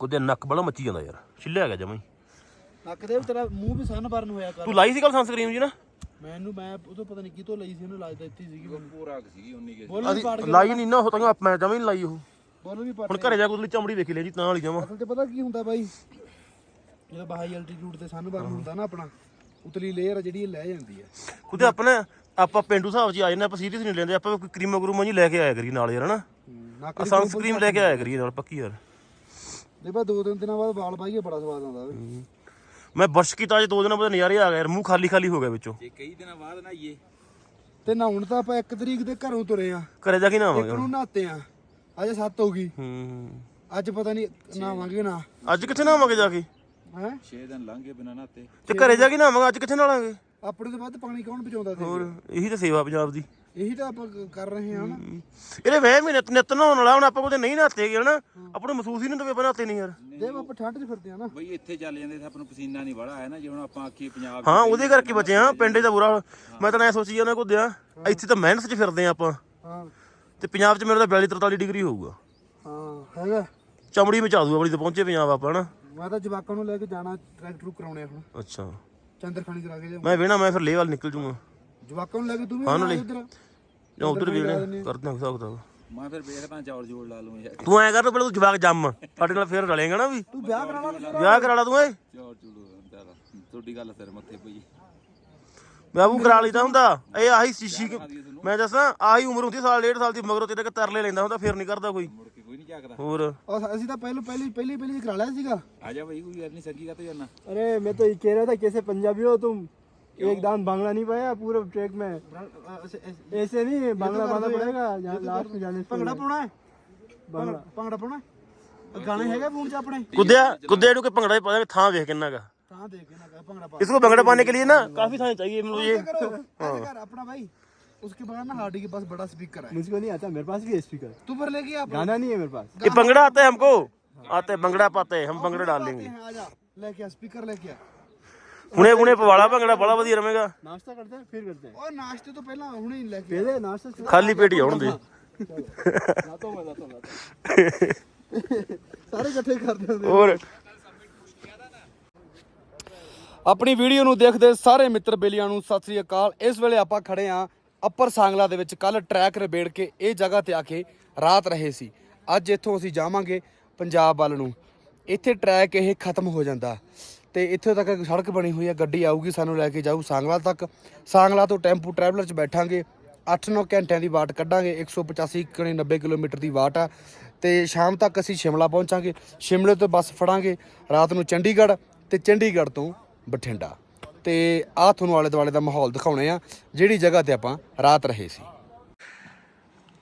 ਕੁਦੇ ਨੱਕ ਬੜਾ ਮੱਚੀ ਜਾਂਦਾ ਯਾਰ। ਛਿੱਲਿਆ ਗਿਆ ਜਮਾਂ ਹੀ। ਨੱਕ ਦੇ ਵੀ ਤੇਰਾ ਮੂੰਹ ਵੀ ਸਨ ਬਰਨ ਹੋਇਆ ਕਰ। ਤੂੰ ਲਾਈ ਸੀ ਕੱਲ ਸਨਸਕ੍ਰੀਮ ਜੀ ਨਾ? ਮੈਨੂੰ ਮੈਂ ਉਹ ਤੋਂ ਪਤਾ ਨਹੀਂ ਕਿਤੋਂ ਲਈ ਸੀ ਉਹਨੂੰ ਲਾਜਦਾ ਇੱਥੇ ਸੀਗੀ ਪੂਰਾ ਸੀਗੀ ਉਨੀ ਕੇ ਬੋਲ ਵੀ ਪਾੜ ਅਸੀਂ ਲਾਈ ਨਹੀਂ ਨਾ ਉਹ ਤਾਂ ਮੈਂ ਜਮਾਂ ਹੀ ਨੀ ਲਾਈ ਉਹ। ਬੋਲ ਵੀ ਪਾੜ ਹੁਣ ਘਰੇ ਜਾ ਕੇ ਉਹਦੀ ਚਮੜੀ ਵੇਖ ਲਈ ਜੀ ਤਾਂ ਵਾਲੀ ਜਮਾਂ। ਅਸਲ ਤੇ ਪਤਾ ਕੀ ਹੁੰਦਾ ਬਾਈ? ਜਦੋਂ ਹਾਈ ਐਲਟੀਟਿਊਡ ਤੇ ਸਨ ਬਰਨ ਹੁੰਦਾ ਨਾ ਆਪਣਾ ਉਤਲੀ ਲੇਅਰ ਜਿਹੜੀ ਇਹ ਲੈ ਜਾਂਦੀ ਹੈ ਕੁਦੇ ਆਪਣੇ ਆਪਾਂ ਪਿੰਡੂ ਹਿਸਾਬ 'ਚ ਆ ਜਾਂਦੇ ਆਪਾਂ ਸੀਰੀਅਸ ਨਹੀਂ ਲੈਂਦੇ ਆਪਾਂ ਕੋਈ ਕਰੀਮਾ ਕਰੂਮਾ ਜੀ ਲੈ ਕੇ ਆਇਆ ਕਰੀ ਨਾਲ ਯਾਰ ਹਨਾ? ਨੱਕ ਸਨਸਕ੍ਰੀਮ ਲੈ ਕੇ ਆਇਆ ਕਰੀ ਨਾਲ ਪੱਕੀ ਯਾਰ ਦੇ ਬਾ ਦੋ ਤਿੰਨ ਦਿਨਾਂ ਬਾਅਦ ਵਾਲ ਪਾਈਏ ਬੜਾ ਸਵਾਦ ਆਉਂਦਾ ਵੇ। ਮੈਂ ਬਰਸ਼ ਕੀਤਾ ਅੱਜ ਦੋ ਦਿਨਾਂ ਬਾਅਦ ਨਜ਼ਾਰੇ ਆ ਗਏ ਯਾਰ ਮੂੰਹ ਖਾਲੀ ਖਾਲੀ ਹੋ ਗਿਆ ਵਿੱਚੋਂ। ਜੇ ਕਈ ਦਿਨਾਂ ਬਾਅਦ ਨਹਾਈਏ। ਤੇ ਨਹਾਉਣ ਤਾਂ ਆਪਾਂ 1 ਤਰੀਕ ਦੇ ਘਰੋਂ ਤੁਰੇ ਆ। ਘਰੇ ਜਾ ਕੇ ਨਾ ਇੱਕ ਆਵਾਂਗੇ ਨੂੰ ਨਹਾਤੇ ਆ ਅੱਜ 7 ਹੋ ਗਈ ਹੂੰ। ਅੱਜ ਪਤਾ ਨਹੀਂ ਨਹਾਵਾਂਗੇ ਨਾ। ਅੱਜ ਕਿੱਥੇ ਨਾਵਾਂਗੇ ਜਾ ਕੇ? ਹੈ? 6 ਦਿਨ ਲੰਘ ਗਏ ਬਿਨਾਂ ਨਹਾਤੇ। ਤੇ ਘਰੇ ਜਾ ਕੇ ਨਾਵਾਂਗੇ ਅੱਜ ਕਿੱਥੇ ਨਾਲਾਂਗੇ ਆਪਣੇ ਤੋਂ ਵੱਧ ਪਾਣੀ ਕੌਣ ਬਚਾਉਂਦਾ ਤੇ ਹੋਰ ਇਹੀ ਤਾਂ ਸੇਵਾ ਪੰਜਾਬ ਦੀ। ਇਹੀ ਤਾਂ ਆਪਾਂ ਕ- ਕਰ ਰਹੇ ਹਾਂ ਨਾ। ਇਹਦੇ ਵਹਿਮ ਹੀ ਨਿਤ ਨਿਤ ਨਹਾਉਣ ਵਾਲਾ ਹੁਣ ਆਪਾਂ ਕੋਤੇ ਨਹੀਂ ਨਹਾਤੇ ਗਏ ਨਾ ਆਪਾਂ ਨੂੰ ਮਹਿਸੂਸ ਹੀ ਨਹੀਂ ਹੁੰਦਾ ਵੀ ਆਪਾਂ ਨਹਾਤੇ ਨਹੀਂ ਯਾਰ। ਦੇ ਆਪਾਂ ਠੰਡ 'ਚ ਫਿਰਦੇ ਆ ਨਾ। ਬਈ ਇੱਥੇ ਚੱਲ ਜਾਂਦੇ ਤਾਂ ਆਪਾਂ ਨੂੰ ਪਸੀਨਾ ਨਹੀਂ ਬੜਾ ਆਇਆ ਨਾ ਜੇ ਹੁਣ ਆਪਾਂ ਆਖੀਏ ਪੰਜਾਬ 'ਚ ਹਾਂ ਉਹਦੇ ਕਰਕੇ ਬਚੇ ਆ ਪਿੰਡੇ ਦਾ ਬੁਰਾ ਹਾਲ। ਮੈਂ ਤਾਂ ਐ ਸੋਚੀ ਜਾਂਦਾ ਕੁਦਿਆ ਇੱਥੇ ਤਾਂ ਮਿਹਨਤ 'ਚ ਫਿਰਦੇ ਆ ਆਪਾਂ। ਹਾਂ। ਤੇ ਪੰਜਾਬ 'ਚ ਮੇਰਾ ਤਾਂ 42 43 ਡਿਗਰੀ ਹੋਊਗਾ। ਹਾਂ ਹੈਗਾ। ਚਮੜੀ ਮਚਾ ਦੂ ਆਪਣੀ ਤੇ ਪਹੁੰਚੇ ਪੰਜਾਬ ਆਪਾਂ ਹਨਾ। ਮੈਂ ਤਾਂ ਜਵਾਕਾਂ ਨੂੰ ਲੈ ਕੇ ਜਾਣਾ ਟਰੈਕਟਰ ਕਰਾਉਣੇ ਹੁਣ। ਅੱਛਾ। ਚੰਦਰਖਾਨੀ ਕਰਾ ਕੇ ਜਾ ਮੈਂ ਵੇਣਾ ਮੈਂ ਫਿਰ ਲੇਹ ਵੱਲ ਨਿਕਲ ਜੂਗਾ। ਜਵਾਕਾਂ ਨੂੰ ਲੈ ਕੇ ਤੂੰ ਵੀ ਆਉਣਾ ਨਾਲੇ। ਇੱਧਰ ਜਾਂ ਉਧਰ ਵੇਣਾ ਕਰਦੇ ਹਾਂ ਹਿਸਾਬ ਕਿਤਾਬ ਮੈਂ ਫਿਰ ਵੇਖਦਾ ਚੌਲ ਜੋੜ ਲਾ ਲੂੰ ਯਾਰ ਤੂੰ ਐ ਕਰ ਪਹਿਲਾਂ ਤੂੰ ਜਵਾਕ ਜੰਮ ਸਾਡੇ ਨਾਲ ਫੇਰ ਰਲੇਗਾ ਨਾ ਵੀ ਤੂੰ ਵਿਆਹ ਕਰਾਉਣਾ ਤੇ ਵਿਆਹ ਕਰਾ ਲਾ ਤੂੰ ਏ ਚੌਲ ਚੂੜੂ ਚੱਲ ਤੁਹਾਡੀ ਗੱਲ ਸਿਰ ਮੱਥੇ ਪਈ ਬਾਬੂ ਕਰਾ ਲਈਦਾ ਹੁੰਦਾ ਇਹ ਆਹੀ ਸ਼ੀਸ਼ੀ ਮੈਂ ਦੱਸਾਂ ਆਹੀ ਉਮਰ ਹੁੰਦੀ ਸਾਲ ਡੇਢ ਸਾਲ ਦੀ ਮਗਰੋਂ ਤੇਰੇ ਕਿ ਤਰਲੇ ਲੈਂਦਾ ਹੁੰਦਾ ਫਿਰ ਨਹੀਂ ਕਰਦਾ ਕੋਈ ਮੁੜ ਕੇ ਕੋਈ ਨਹੀਂ ਝਾਕਦਾ ਹੋਰ ਔਰ ਅਸੀਂ ਤਾਂ ਪਹਿਲਾਂ ਪਹਿਲੀ ਪਹਿਲੀ ਪਹਿਲੀ ਕਰਾ ਲਿਆ ਸੀਗਾ ਆ ਜਾ ਬਈ ਕੋਈ ਯਾਰ ਨਹੀਂ ਸੰਗੀ ਕਾਤੇ ਜਾਣਾ अरे मैं तो ये कह रहा था कैसे पंजाबी हो तुम एक दान बांग्ला नहीं पाया पूरे ट्रैक में ऐसे नहीं बांग्ला बांग्ला पड़ेगा जहाँ लास्ट में जाने से ਭੰਗੜਾ ਪਾਉਣਾ ਹੈ ਭੰਗੜਾ ਭੰਗੜਾ ਪਾਉਣਾ ਹੈ? ਆਹ ਗਾਣੇ ਹੈਗੇ ਫੋਨ 'ਚ ਆਪਣੇ ਕੁੱਦਿਆ ਕੁੱਦੇ ਨੂੰ ਕਿ ਭੰਗੜਾ ਹੀ ਪਾ ਥਾਂ ਵੇਖ ਕਿੰਨਾ ਗਾ ਤਾਂ ਦੇਖ ਕੇ ਨਾ ਕਹਿ ਭੰਗੜਾ ਪਾ इसको भंगड़ा पाने के लिए ना काफी थाने चाहिए मतलब ये करो ऐसे कर अपना भाई उसके बाद ना हार्डी के पास बड़ा स्पीकर है मुझको नहीं आता मेरे पास भी है स्पीकर तू पर लेके आ गाना नहीं है मेरे पास ये भंगड़ा आता है हमको आते हैं भंगड़ा पाते हैं हम भंगड़ा डाल लेंगे आ जा लेके आ स्पीकर लेके आ ਹੁਣੇ ਹੁਣੇ ਪਵਾਲਾ ਭੰਗੜਾ ਬੜਾ ਵਧੀਆ ਰਵੇਗਾ। ਨਾਸ਼ਤਾ ਕਰਦੇ ਫਿਰ ਕਰਦੇ ਆ। ਨਾਸ਼ਤੇ ਤੋਂ ਪਹਿਲਾਂ ਹੁਣੇ ਲੈ ਕੇ ਪਹਿਲੇ ਨਾਸ਼ਤੇ ਖਾਲੀ ਪੇਟ ਹੀ ਆਉਣ ਸਾਰੇ ਇਕੱਠੇ ਕਰਦੇ ਹੋਰ। ਆਪਣੀ ਵੀਡੀਓ ਨੂੰ ਦੇਖਦੇ ਸਾਰੇ ਮਿੱਤਰ ਬੇਲੀਆਂ ਨੂੰ ਸਤਿ ਸ੍ਰੀ ਅਕਾਲ। ਇਸ ਵੇਲੇ ਆਪਾਂ ਖੜੇ ਆਂ ਅੱਪਰ ਸਾਂਗਲਾ ਦੇ ਵਿੱਚ। ਕੱਲ ਟਰੈਕ ਰਬੇੜ ਕੇ ਇਹ ਜਗ੍ਹਾ ਤੇ ਆ ਕੇ ਰਾਤ ਰਹੇ ਸੀ। ਅੱਜ ਇੱਥੋਂ ਅਸੀਂ ਜਾਵਾਂਗੇ ਪੰਜਾਬ ਵੱਲ ਨੂੰ। ਇੱਥੇ ਟਰੈਕ ਇਹ ਖਤਮ ਹੋ ਜਾਂਦਾ। ਤੇ ਇੱਥੇ ਤੱਕ ਸੜਕ ਬਣੀ ਹੋਈ ਹੈ, ਗੱਡੀ ਆਊਗੀ ਸਾਨੂੰ ਲੈ ਕੇ ਜਾਊ ਸਾਂਗਲਾ ਤੱਕ। ਸਾਂਗਲਾ ਤੋਂ ਟੈਂਪੂ ਟਰੈਵਲਰ 'ਚ ਬੈਠਾਂਗੇ 8-9 ਘੰਟਿਆਂ ਦੀ ਵਾਟ ਕੱਢਾਂਗੇ 185 ਕਣੀ 90 ਕਿਲੋਮੀਟਰ ਦੀ ਵਾਟ ਆ। ਤੇ ਸ਼ਾਮ ਤੱਕ ਅਸੀਂ ਸ਼ਿਮਲਾ ਪਹੁੰਚਾਂਗੇ, ਸ਼ਿਮਲੇ ਤੋਂ ਬੱਸ ਫੜਾਂਗੇ, ਰਾਤ ਨੂੰ ਚੰਡੀਗੜ੍ਹ ਤੇ ਚੰਡੀਗੜ੍ਹ ਤੋਂ ਬਠਿੰਡਾ। ਤੇ ਆਹ ਤੁਹਾਨੂੰ ਆਲੇ ਦੁਆਲੇ ਦਾ ਮਾਹੌਲ ਦਿਖਾਉਣੇ ਆ, ਜਿਹੜੀ ਜਗ੍ਹਾ ਤੇ ਆਪਾਂ ਰਾਤ ਰਹੇ ਸੀ।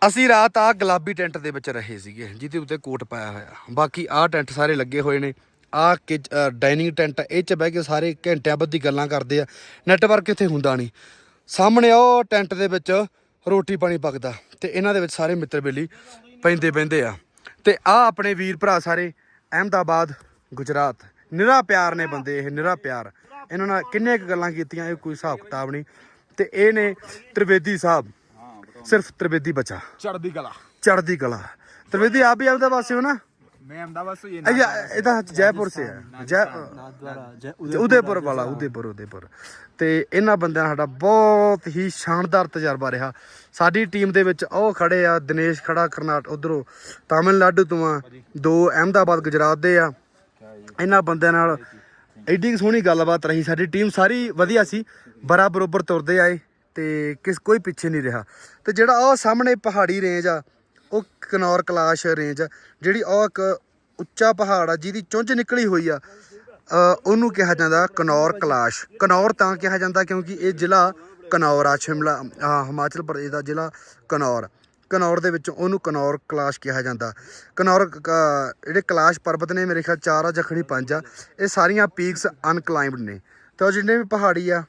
ਅਸੀਂ ਰਾਤ ਆ ਗੁਲਾਬੀ ਟੈਂਟ ਦੇ ਵਿੱਚ ਰਹੇ ਸੀਗੇ, ਜਿਹਦੇ ਉੱਤੇ ਕੋਟ ਪਾਇਆ ਹੋਇਆ। ਬਾਕੀ ਆਹ ਟੈਂਟ ਸਾਰੇ ਲੱਗੇ ਹੋਏ ਨੇ। ਆ ਡਾਈਨਿੰਗ ਟੈਂਟ ਇਹ ਚ ਬਹਿ ਕੇ ਸਾਰੇ ਘੰਟਿਆਂ ਬੱਧੀ ਗੱਲਾਂ ਕਰਦੇ ਆ। ਨੈਟਵਰਕ ਇੱਥੇ ਹੁੰਦਾ ਨਹੀਂ। ਸਾਹਮਣੇ ਉਹ ਟੈਂਟ ਦੇ ਵਿੱਚ ਰੋਟੀ ਪਾਣੀ ਪਕਦਾ। ਤੇ ਇਹਨਾਂ ਦੇ ਵਿੱਚ ਸਾਰੇ ਮਿੱਤਰ ਬੇਲੀ ਪੈਂਦੇ ਪੈਂਦੇ ਆ। ਤੇ ਆ ਆਪਣੇ ਵੀਰ ਭਰਾ ਸਾਰੇ ਅਹਿਮਦਾਬਾਦ ਗੁਜਰਾਤ। ਨਿਰਾ ਪਿਆਰ ਨੇ ਬੰਦੇ ਇਹ ਨਿਰਾ ਪਿਆਰ। ਇਹਨਾਂ ਨਾਲ ਕਿੰਨੇ ਕੁ ਗੱਲਾਂ ਕੀਤੀਆਂ ਇਹ ਕੋਈ ਹਿਸਾਬ ਕਿਤਾਬ ਨਹੀਂ। ਤੇ ਇਹ ਨੇ ਤ੍ਰਿਵੇਦੀ ਸਾਹਿਬ। ਸਿਰਫ ਤ੍ਰਿਵੇਦੀ ਬਚਾ। ਚੜਦੀ ਕਲਾ। ਚੜਦੀ ਕਲਾ। ਤ੍ਰਿਵੇਦੀ ਆਪ ਵੀ ਅਹਿਮਦਾਬਾਦ ਸੇ ਹੋ ਨਾ? मैं अहमदाबाद से ये अच्छा इधर जयपुर से है जय नाथद्वारा जय ਉਦੇਪੁਰ ਵਾਲਾ ਉਦੇਪੁਰ ਉਦੇਪੁਰ ਤੇ ਇਹਨਾਂ ਬੰਦਿਆਂ ਨਾਲ ਸਾਡਾ ਬਹੁਤ ਹੀ ਸ਼ਾਨਦਾਰ ਤਜਰਬਾ ਰਿਹਾ ਸਾਡੀ ਟੀਮ ਦੇ ਵਿੱਚ ਉਹ ਖੜੇ ਆ ਦਿਨੇਸ਼ ਖੜਾ ਕਰਨਾਟ ਉਧਰੋਂ ਤਾਮਿਲਨਾਡੂ ਤੋਂ ਆ ਦੋ ਅਹਿਮਦਾਬਾਦ ਗੁਜਰਾਤ ਦੇ ਆ ਇਹਨਾਂ ਬੰਦਿਆਂ ਨਾਲ ਐਡੀ ਕੁ ਸੋਹਣੀ ਗੱਲਬਾਤ ਰਹੀ ਸਾਡੀ ਟੀਮ ਸਾਰੀ ਵਧੀਆ ਸੀ ਬਰਾ ਬਰੋਬਰ ਤੁਰਦੇ ਆਏ ਤੇ ਕਿਸ ਕੋਈ ਪਿੱਛੇ ਨਹੀਂ ਰਿਹਾ ਤੇ ਜਿਹੜਾ ਉਹ ਸਾਹਮਣੇ ਪਹਾੜੀ ਰੇਂਜ ਆ ਉਹ ਕਨੌਰ ਕਲਾਸ਼ ਰੇਂਜ ਆ ਜਿਹੜੀ ਉਹ ਇੱਕ ਉੱਚਾ ਪਹਾੜ ਆ ਜਿਹਦੀ ਚੁੰਝ ਨਿਕਲੀ ਹੋਈ ਆ ਉਹਨੂੰ ਕਿਹਾ ਜਾਂਦਾ ਕਨੌਰ ਕਲਾਸ਼। ਕਨੌਰ ਤਾਂ ਕਿਹਾ ਜਾਂਦਾ ਕਿਉਂਕਿ ਇਹ ਜ਼ਿਲ੍ਹਾ ਕਨੌਰ ਆ ਸ਼ਿਮਲਾ ਆ, ਹਿਮਾਚਲ ਪ੍ਰਦੇਸ਼ ਦਾ ਜ਼ਿਲ੍ਹਾ ਕਨੌਰ। ਕਨੌਰ ਦੇ ਵਿੱਚ ਉਹਨੂੰ ਕਨੌਰ ਕਲਾਸ਼ ਕਿਹਾ ਜਾਂਦਾ। ਕਨੌਰ ਕ- ਜਿਹੜੇ ਕਲਾਸ਼ ਪਰਬਤ ਨੇ ਮੇਰੇ ਖਿਆਲ ਚਾਰ ਆ ਜਖਣੀ ਪੰਜ ਆ ਇਹ ਸਾਰੀਆਂ ਪੀਕਸ ਅਨਕਲਾਈਮਡ ਨੇ। ਤੇ ਉਹ ਜਿੰਨੇ ਵੀ ਪਹਾੜੀ ਆ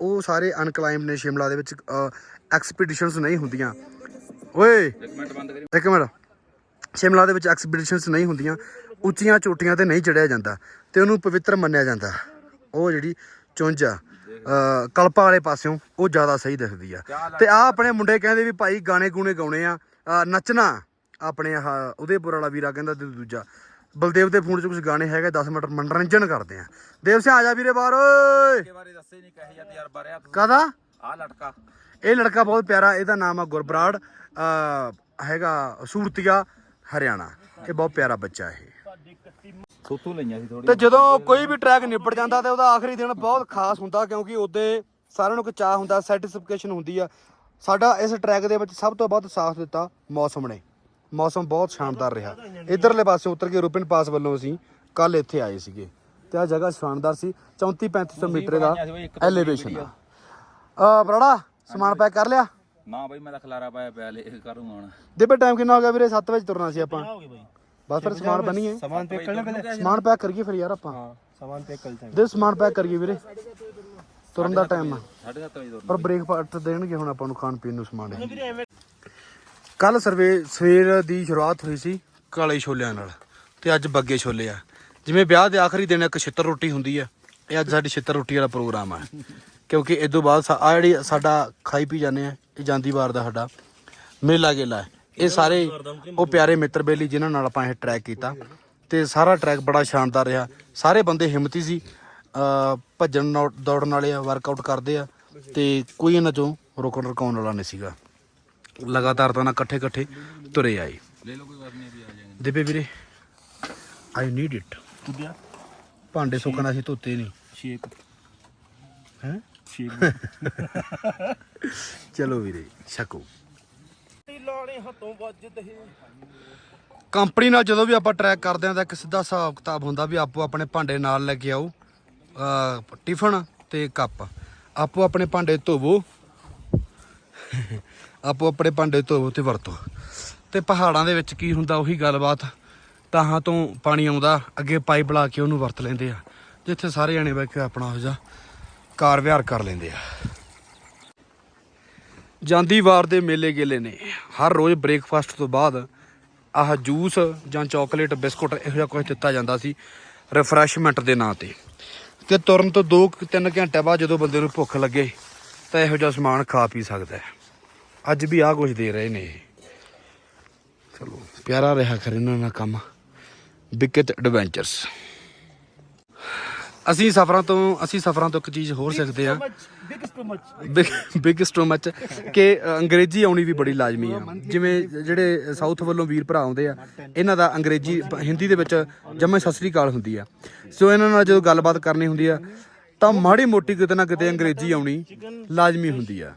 ਉਹ ਸਾਰੇ ਅਨਕਲਾਈਮਡ ਨੇ ਸ਼ਿਮਲਾ ਦੇ ਵਿੱਚ ਐਕਸਪੀਡੀਸ਼ਨਸ ਨਹੀਂ ਹੁੰਦੀਆਂ। ਓਏ। ਇੱਕ ਮਿੰਟ ਬੰਦ ਕਰੀ। ਇੱਕ ਮਿੰਟ। ਸ਼ਿਮਲਾ ਦੇ ਵਿੱਚ ਐਕਸਪੀਡੀਸ਼ਨਸ ਨਹੀਂ ਹੁੰਦੀਆਂ ਉੱਚੀਆਂ ਚੋਟੀਆਂ ਤੇ ਨਹੀਂ ਚੜਿਆ ਜਾਂਦਾ ਤੇ ਉਹਨੂੰ ਪਵਿੱਤਰ ਮੰਨਿਆ ਜਾਂਦਾ। ਉਹ ਜਿਹੜੀ ਚੁੰਝ ਆ ਕਲਪਾ ਵਾਲੇ ਪਾਸਿਓਂ ਉਹ ਜ਼ਿਆਦਾ ਸਹੀ ਦਿਖਦੀ ਆ। ਤੇ ਆ ਆਪਣੇ ਮੁੰਡੇ ਕਹਿੰਦੇ ਵੀ ਭਾਈ ਗਾਣੇ ਗੂਣੇ ਗਾਉਣੇ ਆ ਨੱਚਣਾ। ਆਪਣੇ ਆਹ ਉਦੇਪੁਰ ਵਾਲਾ ਵੀਰਾ ਕਹਿੰਦਾ ਤੇ ਦੂਜਾ ਬਲਦੇਵ ਦੇ ਫੋਨ 'ਚ ਕੁਝ ਗਾਣੇ ਹੈਗੇ 10 ਮਿੰਟ ਮਨੋਰੰਜਨ ਕਰਦੇ ਆ। ਦੇਵ ਸਿੰਘ ਆ ਜਾ ਵੀਰੇ ਬਾਹਰ ਓਏ। ਕਾਦਾ ਆ ਲਟਕਾ ਇਹ ਲੜਕਾ ਬਹੁਤ ਪਿਆਰਾ ਇਹਦਾ ਨਾਮ ਆ ਗੁਰਬਰਾੜ ਹੈਗਾ ਸੂਰਤੀਆ ਹਰਿਆਣਾ। ਇਹ ਬਹੁਤ ਪਿਆਰਾ ਬੱਚਾ ਇਹ। ਸੋਤੋਂ ਲਈਆਂ ਸੀ ਥੋੜੀ ਤੇ ਜਦੋਂ ਕੋਈ ਵੀ ਟਰੈਕ ਨਿਬੜ ਜਾਂਦਾ ਤੇ ਉਹਦਾ ਆਖਰੀ ਦਿਨ ਬਹੁਤ ਖਾਸ ਹੁੰਦਾ ਕਿਉਂਕਿ ਉਹਦੇ ਸਾਰਿਆਂ ਨੂੰ ਇੱਕ ਚਾਹ ਹੁੰਦਾ ਸੈਟੀਸਫਿਕੇਸ਼ਨ ਹੁੰਦੀ ਆ। ਸਾਡਾ ਇਸ ਟਰੈਕ ਦੇ ਵਿੱਚ ਸਭ ਤੋਂ ਵੱਧ ਸਾਥ ਦਿੱਤਾ ਮੌਸਮ ਨੇ। ਮੌਸਮ ਬਹੁਤ ਸ਼ਾਨਦਾਰ ਰਿਹਾ। ਇਧਰਲੇ ਪਾਸੇ ਉਤਰ ਕੇ ਰੂਪਨ ਪਾਸ ਵੱਲੋਂ ਅਸੀਂ ਕੱਲ ਇੱਥੇ ਆਏ ਸੀਗੇ। ਤੇ ਆ ਜਗ੍ਹਾ ਸ਼ਾਨਦਾਰ ਸੀ। 34 3500 ਮੀਟਰ ਦਾ ਐਲੀਵੇਸ਼ਨ ਆ। ਬਰਾੜਾ ਸਮਾਨ ਪੈਕ ਕਰ ਲਿਆ? ਨਾ ਬਾਈ ਮੈਂ ਖਲਾਰਾ ਪਾਇਆ ਪਿਆ ਲੈ ਕਰੂੰਗਾ ਹੁਣ। ਦੇਪੇ ਟਾਈਮ ਕਿੰਨਾ ਹੋ ਗਿਆ ਵੀਰੇ? 7 ਵਜੇ ਤੁਰਨਾ ਸੀ ਆਪਾਂ। ਬਸ ਫਿਰ ਸਮਾਨ ਬਣੀਏ ਸਮਾਨ ਪੈਕ ਕਰਨਾ ਪਹਿਲੇ? ਸਮਾਨ ਪੈਕ ਕਰੀਏ ਫਿਰ ਯਾਰ ਆਪਾਂ। ਹਾਂ ਸਮਾਨ ਪੈਕ ਕਰ ਲਦੇ ਦੇ ਸਮਾਨ ਪੈਕ ਕਰੀਏ ਵੀਰੇ। ਤੁਰਨ ਦਾ ਟਾਈਮ ਆ। 7:30 ਵਜੇ ਤੁਰਨ। ਪਰ ਬ੍ਰੇਕਫਾਸਟ ਦੇਣਗੇ ਹੁਣ ਆਪਾਂ ਨੂੰ ਖਾਣ ਪੀਣ ਨੂੰ ਸਮਾਨ। ਕੱਲ ਸਰਵੇ ਸਵੇਰ ਦੀ ਸ਼ੁਰੂਆਤ ਹੋਈ ਸੀ ਕਾਲੇ ਛੋਲਿਆਂ ਨਾਲ ਤੇ ਅੱਜ ਬੱਗੇ ਛੋਲੇ ਆ। ਜਿਵੇਂ ਵਿਆਹ ਦੇ ਆਖਰੀ ਦਿਨ ਇੱਕ ਛਿੱਤਰ ਰੋਟੀ ਹੁੰਦੀ ਆ ਇਹ ਅੱਜ ਸਾਡੀ ਛਿੱਤਰ ਰੋਟੀ ਵਾਲਾ ਪ੍ਰੋਗਰਾਮ ਆ। ਕਿਉਂਕਿ ਇਸ ਤੋਂ ਬਾਅਦ ਆ ਜਿਹੜੀ ਸਾਡਾ ਖਾਈ ਪੀ ਜਾਂਦੇ ਆ ਇਹ ਜਾਂਦੀ ਵਾਰ ਦਾ ਸਾਡਾ ਮੇਲਾ ਗੇਲਾ ਹੈ। ਇਹ ਸਾਰੇ ਉਹ ਪਿਆਰੇ ਮਿੱਤਰ ਬੇਲੀ ਜਿਨ੍ਹਾਂ ਨਾਲ ਆਪਾਂ ਇਹ ਟਰੈਕ ਕੀਤਾ। ਤੇ ਸਾਰਾ ਟਰੈਕ ਬੜਾ ਸ਼ਾਨਦਾਰ ਰਿਹਾ। ਸਾਰੇ ਬੰਦੇ ਹਿੰਮਤੀ ਸੀ। ਭੱਜਣ ਦੌੜਨ ਵਾਲੇ ਆ ਵਰਕਆਊਟ ਕਰਦੇ ਆ। ਤੇ ਕੋਈ ਇਹਨਾਂ ਚੋਂ ਰੋਕਣ ਰਕਾਉਣ ਵਾਲਾ ਨਹੀਂ ਸੀਗਾ। ਲਗਾਤਾਰ ਤਾਂ ਨਾ ਇਕੱਠੇ ਇਕੱਠੇ ਤੁਰੇ ਆਏ। ਲੈ ਲਓ ਕੋਈ ਗੱਲ ਨਹੀਂ ਵੀ ਆ ਜਾਏਗਾ ਦਿਬੇ ਵੀਰੇ ਆਈ ਨੀਡ ਇਟ ਭਾਂਡੇ ਸੁੱਕਣਾ ਸੀ ਧੋਤੇ ਨਹੀਂ। ਸ਼ੇਕ ਹੈ? ਸ਼ੇਕ ਚਲੋ ਵੀਰੇ, ਛਕੋ। ਲਾਣੇ ਹੱਥੋਂ ਵੱਜਦੇ ਕੰਪਨੀ ਨਾਲ ਜਦੋਂ ਵੀ ਆਪਾਂ ਟਰੈਕ ਕਰਦੇ ਆਂ ਤਾਂ ਇੱਕ ਸਿੱਧਾ ਹਿਸਾਬ ਕਿਤਾਬ ਹੁੰਦਾ ਵੀ ਆਪੋ ਆਪਣੇ ਭਾਂਡੇ ਨਾਲ ਲੈ ਕੇ ਆਓ, ਅਹ ਟਿਫਨ ਤੇ ਕੱਪ। ਆਪੋ ਆਪਣੇ ਭਾਂਡੇ ਧੋਵੋ, ਆਪੋ ਆਪਣੇ ਭਾਂਡੇ ਧੋਵੋ ਤੇ ਵਰਤੋ। ਤੇ ਪਹਾੜਾਂ ਦੇ ਵਿੱਚ ਕੀ ਹੁੰਦਾ ਉਹੀ ਗੱਲਬਾਤ, ਤਾਹਾਂ ਤੋਂ ਪਾਣੀ ਆਉਂਦਾ, ਅੱਗੇ ਪਾਈਪ ਲਾ ਕੇ ਉਹਨੂੰ ਵਰਤ ਲੈਂਦੇ ਆ। ਜਿੱਥੇ ਸਾਰੇ ਜਣੇ ਬੈ ਕੇ ਆਪਣਾ ਹੋ ਜਾ। ਕਾਰ ਵਿਹਾਰ ਕਰ ਲੈਂਦੇ ਆ। ਜਾਂਦੀ ਵਾਰ ਦੇ ਮੇਲੇ ਗੇਲੇ ਨੇ। ਹਰ ਰੋਜ਼ ਬ੍ਰੇਕਫਾਸਟ ਤੋਂ ਬਾਅਦ ਆਹ ਜੂਸ ਜਾਂ ਚਾਕਲੇਟ, ਬਿਸਕੁਟ ਇਹੋ ਜਿਹਾ ਕੁਝ ਦਿੱਤਾ ਜਾਂਦਾ ਸੀ ਰਿਫਰੈਸ਼ਮੈਂਟ ਦੇ ਨਾਂ ਤੇ। ਤੇ ਤੁਰਨ ਤੋਂ 2-3 ਘੰਟੇ ਬਾਅਦ ਜਦੋਂ ਬੰਦੇ ਨੂੰ ਭੁੱਖ ਲੱਗੇ ਤਾਂ ਇਹੋ ਜਿਹਾ ਸਮਾਨ ਖਾ ਪੀ ਸਕਦਾ ਹੈ। ਅੱਜ ਵੀ ਆਹ ਕੁਝ ਦੇ ਰਹੇ ਨੇ ਇਹ। ਚਲੋ, ਪਿਆਰਾ ਰਿਹਾ ਖਰੇ ਇਹਨਾਂ ਨਾਲ ਕੰਮ। ਬਿਕਟ ਐਡਵੈਂਚਰਸ। ਅਸੀਂ ਸਫਰਾਂ ਤੋਂ ਅਸੀਂ ਸਫਰਾਂ ਤੋਂ ਇੱਕ ਚੀਜ਼ ਹੋਰ ਸਿੱਖਦੇ ਆ ਬਿਗ ਸਟੋ ਮੱਚ ਕਿ ਅੰਗਰੇਜ਼ੀ ਆਉਣੀ ਵੀ ਬੜੀ ਲਾਜ਼ਮੀ ਆ। ਜਿਵੇਂ ਜਿਹੜੇ ਸਾਊਥ ਵੱਲੋਂ ਵੀਰ ਭਰਾ ਆਉਂਦੇ ਆ ਇਹਨਾਂ ਦਾ ਅੰਗਰੇਜ਼ੀ ਹਿੰਦੀ ਦੇ ਵਿੱਚ ਜਮੇ ਸਸਰੀ ਕਾਲ ਹੁੰਦੀ ਆ। ਸੋ ਇਹਨਾਂ ਨਾਲ ਜਦੋਂ ਗੱਲਬਾਤ ਕਰਨੀ ਹੁੰਦੀ ਆ ਤਾਂ ਮਾੜੀ ਮੋਟੀ ਕਿਤੇ ਨਾ ਕਿਤੇ ਅੰਗਰੇਜ਼ੀ ਆਉਣੀ ਲਾਜ਼ਮੀ ਹੁੰਦੀ ਆ।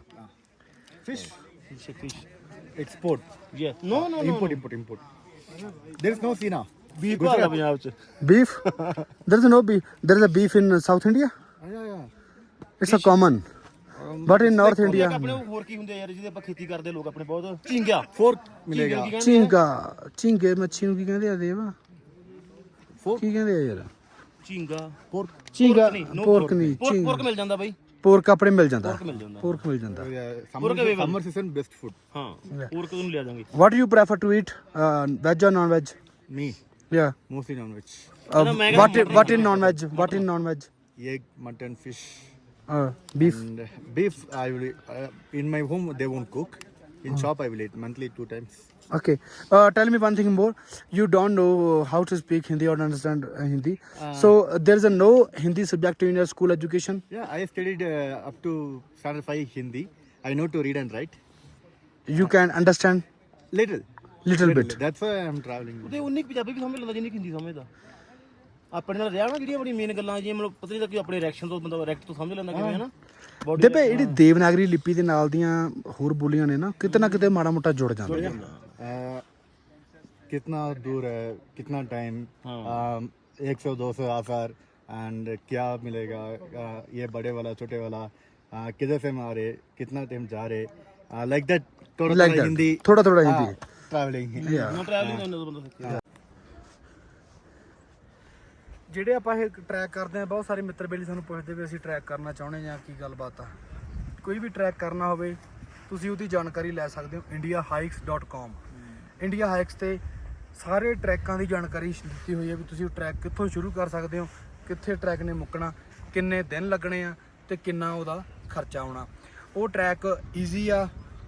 Export yes no no import import import there is no ਸੀਨਾ beef ਭਾਲਦਾ ਪੰਜਾਬ ਚ। Beef? there is no beef. There is a beef in South India. It's a common. But in North India, ਆਪਣੇ ਹੋਰ ਕੀ ਹੁੰਦੇ ਯਾਰ ਜਿਹਦੇ ਆਪਾਂ ਖੇਤੀ ਕਰਦੇ ਲੋਕ ਆਪਣੇ ਬਹੁਤ। ਚਿੰਗਿਆ ਫੋਰਕ ਮਿਲੇਗਾ। ਚਿੰਗਾ। ਚਿੰਗੇ ਮੱਛੀ ਨੂੰ ਕੀ ਕਹਿੰਦੇ ਆ ਦੇਵਾ? Fork? ਕੀ ਕਹਿੰਦੇ ਆ ਯਾਰ? ਚਿੰਗਾ। ਫੋਰਕ ਚਿੰਗਾ। ਪੋਰਕ ਨਹੀਂ ਚਿੰਗ। ਮਿਲ ਜਾਂਦਾ ਬਾਈ। ਪੋਰਕ ਆਪਣੇ ਮਿਲ ਜਾਂਦਾ। ਮਿਲ ਮਿਲ ਜਾਂਦਾ। oh, Summer, Urga Weaver. summer season best food. ਹਾਂ। ਫੋਰਕ ਨੂੰ ਲਿਆ ਜਾਾਂਗੇ what you prefer to eat veg or non veg Me. Yeah. mostly non-veg Uh, what in, what in non-veg? What in non-veg? egg mutton fish Uh, beef. and uh, beef I will uh, in my home they won't cook in shop I will eat monthly two times Okay. Uh, tell me one thing more. You don't know how to speak Hindi or understand uh, Hindi. so uh, there is a no Hindi subject in your school education. yeah I studied uh, up to standard 5 Hindi I know to read and write You can understand little little bit. that's why I'm traveling ਉਹਦੇ ਉਨੀ ਕੁ ਪੰਜਾਬੀ ਵੀ ਸਮਝ ਲੈਂਦਾ ਜਿੰਨੀ ਕੁ ਹਿੰਦੀ ਸਮਝਦਾ ਆਪਣੇ ਨਾਲ ਰਿਹਾ ਨਾ ਜਿਹੜੀਆਂ ਬੜੀ ਮੇਨ ਗੱਲਾਂ ਜਿਵੇਂ ਮਤਲਬ ਪਤਾ ਨਹੀਂ ਤਾਂ ਕਿ ਆਪਣੇ ਰਿਐਕਸ਼ਨ ਤੋਂ ਬੰਦਾ ਰਿਐਕਟ ਤੋਂ ਸਮਝ ਲੈਂਦਾ ਕਿਵੇਂ ਹੈ ਨਾ ਬੋਡੀ ਦੇਖੇ ਜਿਹੜੀ ਦੇਵਨਾਗਰੀ ਲਿਪੀ ਦੇ ਨਾਲ ਦੀਆਂ ਹੋਰ ਬੋਲੀਆਂ ਨੇ ਨਾ ਕਿਤੇ ਨਾ ਕਿਤੇ ਮਾੜਾ ਮੋਟਾ ਜੁੜ ਜਾਂਦੇ ਆ Uh, कितना दूर है कितना टाइम एक सौ दो सौ आसार एंड क्या मिलेगा uh, ये बड़े वाला छोटे वाला uh, किधर से हम आ रहे कितना टाइम जा रहे लाइक दैट थोड़ा Like थोड़ा that. हिंदी थोड़ा थोड़ा हिंदी. ਟਰੈਵਲਿੰਗ ਹੈ ਨੋ ਟਰੈਵਲਿੰਗ ਉਹਨਾਂ ਦਾ ਬੰਦਾ ਜਿਹੜੇ ਆਪਾਂ ਇਹ ਟਰੈਕ ਕਰਦੇ ਆ ਬਹੁਤ ਸਾਰੇ ਮਿੱਤਰ ਬੇਲੀ ਸਾਨੂੰ ਪੁੱਛਦੇ ਵੀ ਅਸੀਂ ਟਰੈਕ ਕਰਨਾ ਚਾਹੁੰਦੇ ਜਾਂ ਕੀ ਗੱਲਬਾਤ ਆ। ਕੋਈ ਵੀ ਟਰੈਕ ਕਰਨਾ ਹੋਵੇ ਤੁਸੀਂ ਉਹਦੀ ਜਾਣਕਾਰੀ ਲੈ ਸਕਦੇ ਹੋ indiahikes.com ਇੰਡੀਆ ਹਾਈਕਸ ਤੇ ਸਾਰੇ ਟਰੈਕਾਂ ਦੀ ਜਾਣਕਾਰੀ ਦਿੱਤੀ ਹੋਈ ਹੈ ਵੀ ਤੁਸੀਂ ਉਹ ਟਰੈਕ ਕਿੱਥੋਂ ਸ਼ੁਰੂ ਕਰ ਸਕਦੇ ਹੋ ਕਿੱਥੇ ਟਰੈਕ ਨੇ ਮੁੱਕਣਾ ਕਿੰਨੇ ਦਿਨ ਲੱਗਣੇ ਆ ਤੇ ਕਿੰਨਾ ਉਹਦਾ ਖਰਚਾ ਆਉਣਾ। ਉਹ ਟਰੈਕ ਈਜ਼ੀ ਆ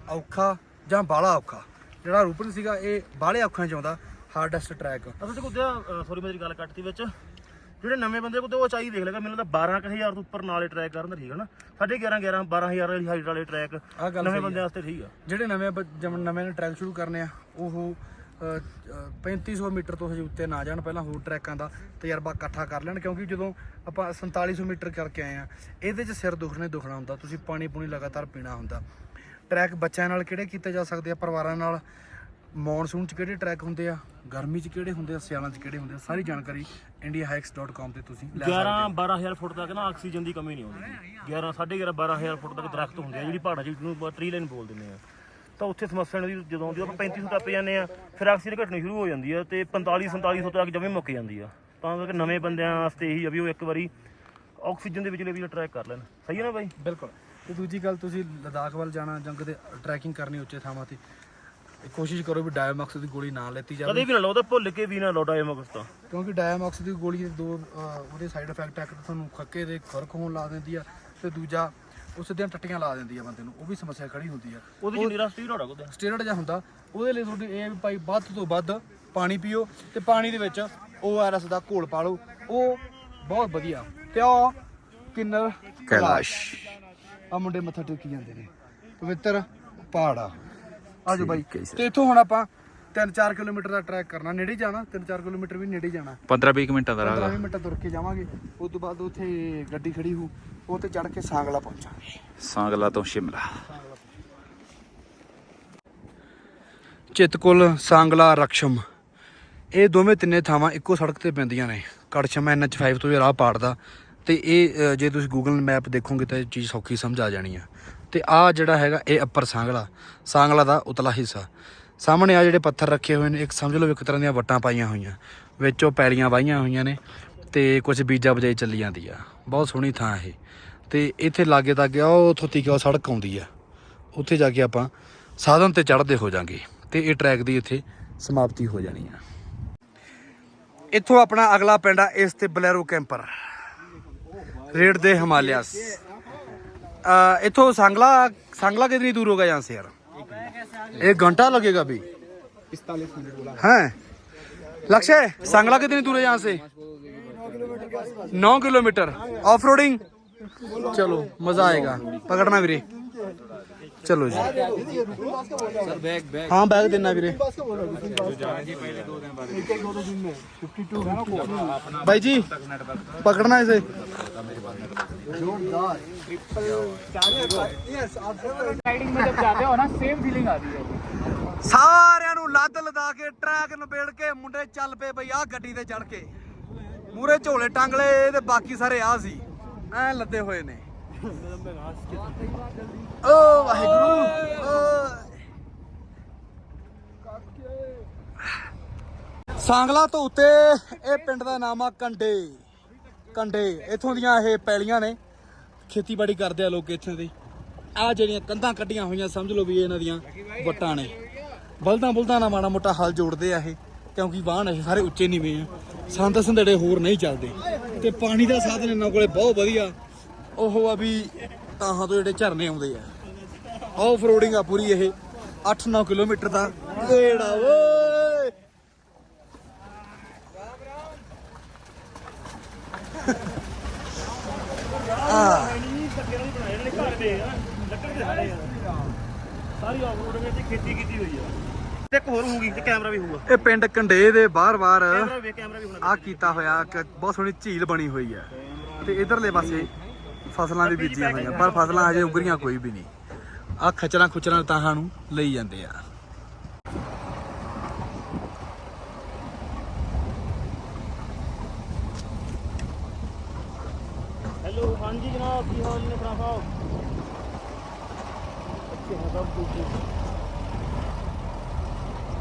ਔਖਾ ਜਾਂ ਬਾਲਾ ਔਖਾ? ਜਿਹੜਾ ਰੂਪਨ ਸੀਗਾ ਇਹ ਬਾਹਲੇ ਔਖਾਂ ਚ ਆਉਂਦਾ ਹਾਰਡੈਸਟ ਟਰੈਕ ਅਸਲ ਚ ਕੁੱਦਿਆ ਸੌਰੀ ਮੇਰੀ ਗੱਲ ਕੱਟਤੀ ਵਿੱਚ। ਜਿਹੜੇ ਨਵੇਂ ਬੰਦੇ ਕੋਲ ਤੇ ਉਹ ਚਾਹੀ ਦੇਖ ਲੇਗਾ ਮੈਨੂੰ ਲੱਗਦਾ 12000 ਤੋਂ ਉੱਪਰ ਨਾਲੇ ਟਰੈਕ ਕਰਨ ਦਾ ਠੀਕ ਹੈ ਨਾ? 11.5 11 12000 ਵਾਲੀ ਹਾਈਟ ਵਾਲੇ ਟਰੈਕ ਨਵੇਂ ਬੰਦਿਆਂ ਵਾਸਤੇ ਠੀਕ ਆ। ਜਿਹੜੇ ਨਵੇਂ ਜਮ ਨਵੇਂ ਨੇ ਟਰੈਕ ਸ਼ੁਰੂ ਕਰਨੇ ਆ ਉਹ ਅ, ਅ, 3500 ਮੀਟਰ ਤੋਂ ਹਜੇ ਉੱਤੇ ਨਾ ਜਾਣ ਪਹਿਲਾਂ ਹੋਰ ਟਰੈਕਾਂ ਦਾ ਤਜਰਬਾ ਇਕੱਠਾ ਕਰ ਲੈਣ ਕਿਉਂਕਿ ਜਦੋਂ ਆਪਾਂ 4700 ਮੀਟਰ ਕਰਕੇ ਆਏ ਆ ਇਹਦੇ 'ਚ ਸਿਰ ਦੁਖਣਾ ਦੁਖਣਾ ਹੁੰਦਾ ਤੁਸੀਂ ਪਾਣੀ ਪੂਣੀ ਲਗਾਤਾਰ ਪੀਣਾ ਹੁੰਦਾ। ਟਰੈਕ ਬੱਚਿਆਂ ਨਾਲ ਕਿਹੜੇ ਕੀਤੇ ਜਾ ਸਕਦੇ ਆ ਪਰਿਵਾਰਾਂ ਨਾਲ? ਮੌਨਸੂਨ 'ਚ ਕਿਹੜੇ ਟਰੈਕ ਹੁੰਦੇ ਆ? ਗਰਮੀ 'ਚ ਕਿਹੜੇ ਹੁੰਦੇ ਆ? ਸਿਆਲਾਂ 'ਚ ਕਿਹੜੇ ਹੁੰਦੇ ਆ? ਸਾਰੀ ਜਾਣਕਾਰੀ indiahikes.com ਤੇ ਤੁਸੀਂ ਲੈ 11 12000 ਫੁੱਟ ਤੱਕ ਨਾ ਆਕਸੀਜਨ ਦੀ ਕਮੀ ਨਹੀਂ ਆਉਂਦੀ। 11 11.5 12000 ਫੁੱਟ ਤੱਕ ਦਰਖਤ ਹੁੰਦੇ ਆ ਜਿਹੜੀ ਪਹਾੜਾਂ 'ਚ ਜਿਹਨੂੰ ਟਰੀ ਲਾਈਨ ਬੋਲ ਦਿੰਦੇ ਆ। ਤਾਂ ਉੱਥੇ ਸਮੱਸਿਆ ਦੀ ਜਦੋਂ ਆਉਂਦੀ ਆ ਆਪਾਂ 3500 ਟੱਪ ਜਾਂਦੇ ਆ ਫਿਰ ਆਕਸੀਜਨ ਘਟਣੀ ਸ਼ੁਰੂ ਹੋ ਜਾਂਦੀ ਆ ਤੇ 45 4700 ਤੱਕ ਜਮੇ ਮੁੱਕ ਜਾਂਦੀ ਆ। ਤਾਂ ਕਰਕੇ ਨਵੇਂ ਬੰਦਿਆਂ ਵਾਸਤੇ ਇਹੀ ਆ ਵੀ ਉਹ ਇੱਕ ਵਾਰੀ ਆਕਸੀਜਨ ਦੇ ਵਿਚਲੇ ਵੀ ਟਰੈਕ ਕਰ ਲੈਣ। ਸਹੀ ਹੈ ਨਾ ਬਾਈ? ਬਿਲਕੁਲ। ਤੇ ਦੂਜੀ ਗੱਲ ਤੁਸੀਂ ਲਦਾਖ ਵੱਲ ਜਾਣਾ ਜੰਗ ਦੇ ਟਰੈਕਿੰਗ ਕਰਨੀ ਉੱਚੇ ਥਾਵਾਂ ਤੇ ਕੋਸ਼ਿਸ਼ ਕਰੋ ਵੀ ਡਾਇਮੌਕਸ ਦੀ ਗੋਲੀ ਨਾ ਲੈਤੀ ਜਾਵੇ। ਕਦੇ ਵੀ ਨਾ ਲਓ ਤਾਂ ਭੁੱਲ ਕੇ ਵੀ ਨਾ ਲਓ ਡਾਇਮੋਕਸ ਤਾਂ। ਕਿਉਂਕਿ ਡਾਇਮੌਕਸ ਦੀ ਗੋਲੀ ਦੇ ਦੋ ਅਹ, ਉਹਦੇ ਸਾਈਡ ਇਫੈਕਟ ਆ ਇੱਕ ਤਾਂ ਤੁਹਾਨੂੰ ਖੱਕੇ ਦੇ ਖੁਰਕ ਹੋਣ ਲਾ ਦਿੰਦੀ ਆ ਤੇ ਦੂਜਾ ਉਸ ਦੀਆਂ ਟੱਟੀਆਂ ਲਾ ਦਿੰਦੀ ਆ ਬੰਦੇ ਨੂੰ ਉਹ ਵੀ ਸਮੱਸਿਆ ਖੜੀ ਹੁੰਦੀ ਆ। ਉਹਦੇ ਚ ਨਿਰਾ ਸਟੀਰੋਇਡ ਆ ਕੋਦੇ ਸਟੇਰੋਇਡ ਜਿਹਾ ਹੁੰਦਾ ਉਹਦੇ ਲਈ ਤੁਹਾਡੀ ਇਹ ਆ ਵੀ ਭਾਈ ਵੱਧ ਤੋਂ ਵੱਧ ਪਾਣੀ ਪੀਓ ਤੇ ਪਾਣੀ ਦੇ ਵਿੱਚ ORS ਦਾ ਘੋਲ ਪਾ ਲਓ ਉਹ ਬਹੁਤ ਵਧੀਆ। ਤੇ ਆ ਕਿੰਨਰ ਕੈਲਾਸ਼। ਆ ਮੁੰਡੇ ਮੱਥਾ ਟੇਕੀ ਜਾਂਦੇ ਨੇ। ਪਵਿੱਤਰ ਪਹਾੜ ਆ। ਆਜੋ ਬਾਈ। ਤੇ ਇੱਥੋਂ ਹੁਣ ਆਪਾਂ 3-4 ਕਿਲੋਮੀਟਰ ਦਾ ਟਰੈਕ ਕਰਨਾ ਨੇੜੇ ਜਾਣਾ 3-4 ਕਿਲੋਮੀਟਰ ਵੀ ਨੇੜੇ ਜਾਣਾ। 15-20 ਮਿੰਟਾਂ ਦਾ 15 ਮਿੰਟ ਤੁਰ ਕੇ ਜਾਵਾਂਗੇ। ਉਸ ਤੋਂ ਬਾਅਦ ਉੱਥੇ ਗੱਡੀ ਖੜੀ ਹੋ ਉਹ ਤੇ ਚੜ ਕੇ ਸਾਂਗਲਾ ਪਹੁੰਚਾਂਗੇ ਸਾਂਗਲਾ ਤੋਂ ਸ਼ਿਮਲਾ। ਚਿਤਕੁਲ ਸਾਂਗਲਾ ਰਕਸ਼ਮ। ਇਹ ਦੋਵੇਂ ਤਿੰਨੇ ਥਾਵਾਂ ਇੱਕੋ ਸੜਕ ਤੇ ਪੈਂਦੀਆਂ ਨੇ। ਕੜਛਮ NH5 ਤੋਂ ਇਹ ਰਾਹ ਪਾੜਦਾ। ਤੇ ਇਹ ਜੇ ਤੁਸੀਂ ਗੂਗਲ ਮੈਪ ਦੇਖੋਗੇ ਤਾਂ ਇਹ ਚੀਜ਼ ਸੌਖੀ ਸਮਝ ਆ ਜਾਣੀ ਆ। ਤੇ ਆ ਜਿਹੜਾ ਹੈਗਾ, ਇਹ ਅੱਪਰ ਸਾਂਗਲਾ ਸਾਂਗਲਾ ਦਾ ਉਤਲਾ ਹਿੱਸਾ। ਸਾਹਮਣੇ ਆ ਜਿਹੜੇ ਪੱਥਰ ਰੱਖੇ ਹੋਏ ਨੇ, ਇੱਕ ਸਮਝ ਲਓ ਇੱਕ ਤਰ੍ਹਾਂ ਦੀਆਂ ਵੱਟਾਂ ਪਾਈਆਂ ਹੋਈਆਂ। ਵਿੱਚੋਂ ਪੈਲੀਆਂ ਵਾਹੀਆਂ ਹੋਈਆਂ ਨੇ ਤੇ ਕੁਝ ਬੀਜਾ ਬਜਾਈ ਚੱਲੀ ਜਾਂਦੀ ਆ। ਬਹੁਤ ਸੋਹਣੀ ਥਾਂ ਇਹ। ਤੇ ਇੱਥੇ ਲਾਗੇ ਤੱਕ ਆ ਉਹ ਉੱਥੋਂ ਤੀਕ ਉਹ ਸੜਕ ਆਉਂਦੀ ਆ। ਉੱਥੇ ਜਾ ਕੇ ਆਪਾਂ ਸਾਧਨ ਤੇ ਚੜ੍ਹਦੇ ਹੋ ਜਾਾਂਗੇ। ਤੇ ਇਹ ਟਰੈਕ ਦੀ ਇੱਥੇ ਸਮਾਪਤੀ ਹੋ ਜਾਣੀ ਆ। ਇੱਥੋਂ ਆਪਣਾ ਅਗਲਾ ਪਿੰਡ ਆ, ਇਸ ਤੇ Bolero camper रेड दे हिमालयस इथो सांगला सांगला कितनी दूर होगा यहाँ से यार एक घंटा लगेगा अभी पिस्तालीस मिनट है लक्ष्य सांगला कितनी दूर है यहाँ से नौ किलोमीटर ऑफ रोडिंग चलो मजा आएगा पकड़ना वीरे चलो जी हाँ बैग देना वीरे भाई जी पकड़ना इसे ਸਾਰਿਆਂ ਨੂੰ ਲੱਦ ਲਦਾ ਕੇ ਟਰੈਕ ਨਵੇੜ ਕੇ ਮੁੰਡੇ ਚੱਲ ਪਏ ਬਈ ਆਹ ਗੱਡੀ ਤੇ ਚੜ ਕੇ ਮੂਰੇ ਝੋਲੇ ਟੰਗ ਲਏ ਤੇ ਬਾਕੀ ਸਾਰੇ ਆ ਸੀ ਐ ਲੱਦੇ ਹੋਏ ਨੇ ਓ ਵਾਹਿਗੁਰੂ ਸਾਂਗਲਾ ਤੋਂ ਉੱਤੇ ਇਹ ਪਿੰਡ ਦਾ ਨਾਮ ਆ ਕੰਡੇ। ਕੰਡੇ, ਇਥੋਂ ਦੀਆਂ ਇਹ ਪੈਲੀਆਂ ਨੇ। ਖੇਤੀਬਾੜੀ ਕਰਦੇ ਆ ਲੋਕ ਇੱਥੇ ਦੇ। ਆ ਜਿਹੜੀਆਂ ਕੰਧਾਂ ਕੱਢੀਆਂ ਹੋਈਆਂ, ਸਮਝ ਲਓ ਵੀ ਇਹਨਾਂ ਦੀਆਂ ਵੱਟਾਂ ਨੇ। ਬਲਦਾਂ ਬੁਲਦਾਂ ਨਾਲ ਮਾੜਾ ਮੋਟਾ ਹਲ ਜੋੜਦੇ ਆ ਇਹ, ਕਿਉਂਕਿ ਵਾਹਣ ਇਹ ਸਾਰੇ ਉੱਚੇ ਨੀਵੇਂ ਆ। ਸੰਦ ਸੰਦੜੇ ਹੋਰ ਨਹੀਂ ਚੱਲਦੇ। ਤੇ ਪਾਣੀ ਦਾ ਸਾਧਨ ਇਹਨਾਂ ਕੋਲੇ ਬਹੁਤ ਵਧੀਆ। ਉਹ ਆ ਵੀ ਤਾਹਾਂ ਤੋਂ ਜਿਹੜੇ ਝਰਨੇ ਆਉਂਦੇ ਆ। ਆਫ ਰੋਡਿੰਗ ਆ ਪੂਰੀ ਇਹ। 8-9 ਕਿਲੋਮੀਟਰ ਦਾ। ਏੜਾ ਓਏ! ਸਾਰੀ ਆਫਰੋਡ ਵਿੱਚ ਖੇਤੀ ਕੀਤੀ ਹੋਈ ਆ ਤੇ ਇੱਕ ਹੋਰ ਹੋਊਗੀ ਤੇ ਕੈਮਰਾ ਵੀ ਹੋਊਗਾ। ਇਹ ਪਿੰਡ ਕੰਡੇ ਦੇ ਬਾਹਰ-ਬਾਹਰ ਕੈਮਰਾ ਵੀ ਕੈਮਰਾ ਵੀ ਹੋਣਾ ਆ ਕੀਤਾ ਹੋਇਆ। ਇੱਕ ਬਹੁਤ ਸੋਹਣੀ ਝੀਲ ਬਣੀ ਹੋਈ ਹੈ ਤੇ ਇਧਰਲੇ ਪਾਸੇ ਫਸਲਾਂ ਵੀ ਬੀਜੀਆਂ ਹੋਈਆਂ ਪਰ ਫਸਲਾਂ ਹਜੇ ਉਗਰੀਆਂ ਕੋਈ ਵੀ ਨਹੀਂ। ਆ ਖਚਰਾਂ ਖੁਚਰਾਂ ਤਾਹਾਂ ਨੂੰ ਲਈ ਜਾਂਦੇ ਆ। ਹੈਲੋ ਹਾਂਜੀ ਜਨਾਬ ਕੀ ਹਾਲ ਨੇ ਭਰਾ ਸਾਹਿਬ ਅੱਛੇ ਹੈ ਸਭ ਕੁਝ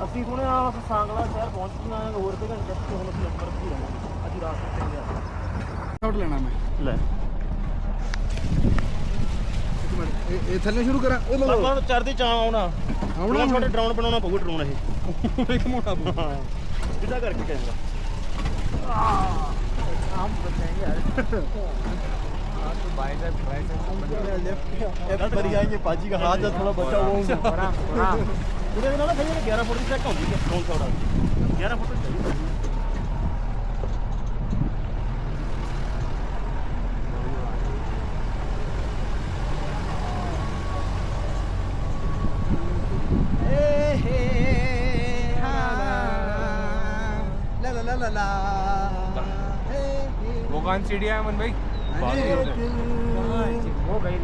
ਅਸੀਂ ਹੁਣੇ ਆ ਸਾਂਗਲਾ ਸ਼ਹਿਰ ਪਹੁੰਚ ਗਏ ਹਾਂ ਹੋਰ ਤੇ ਘੰਟੇ ਤੱਕ ਹੁਣ ਅਸੀਂ ਅੰਮ੍ਰਿਤ ਹੀ ਰਹਾਂਗੇ ਅੱਜ ਰਾਤ ਤੱਕ ਗਿਆ ਸ਼ਾਟ ਲੈਣਾ ਮੈਂ। ਲੈ। ਮਿੰਟ। ਇਹ- ਥੱਲੇ ਸ਼ੁਰੂ ਕਰਾਂ। ਉਹ ਲਓ। ਨੂੰ ਚੜਦੀ ਚਾਹ ਆਉਣਾ। ਆਉਣਾ ਛੋਟੇ ਡਰਾਉਣ ਬਣਾਉਣਾ ਪਊਗਾ ਡਰਾਉਣ ਇਹ। ਇੱਕ ਮੋਟਾ ਬੂ ਹਾਂ। ਸਿੱਧਾ ਕਰਕੇ ਕੈਮਰਾ। ਗਲਤ ਕਰੀ ਆਏਗੇ ਪਾਜੀ ਦਾ ਹਾਥ ਥੋੜਾ ਬਚਾ ਹੋਊਗਾ ਉਹਦੇ ਨਾਲ ਨਾ ਸਹੀ ਚੈੱਕ ਹੁੰਦੀ ਹੈ। 300 ਦਾ 11 ਫੁੱਟ ਦੀ ਚਾਹੀਦੀ पाँच सीढ़ियाँ अमन भाई वो गई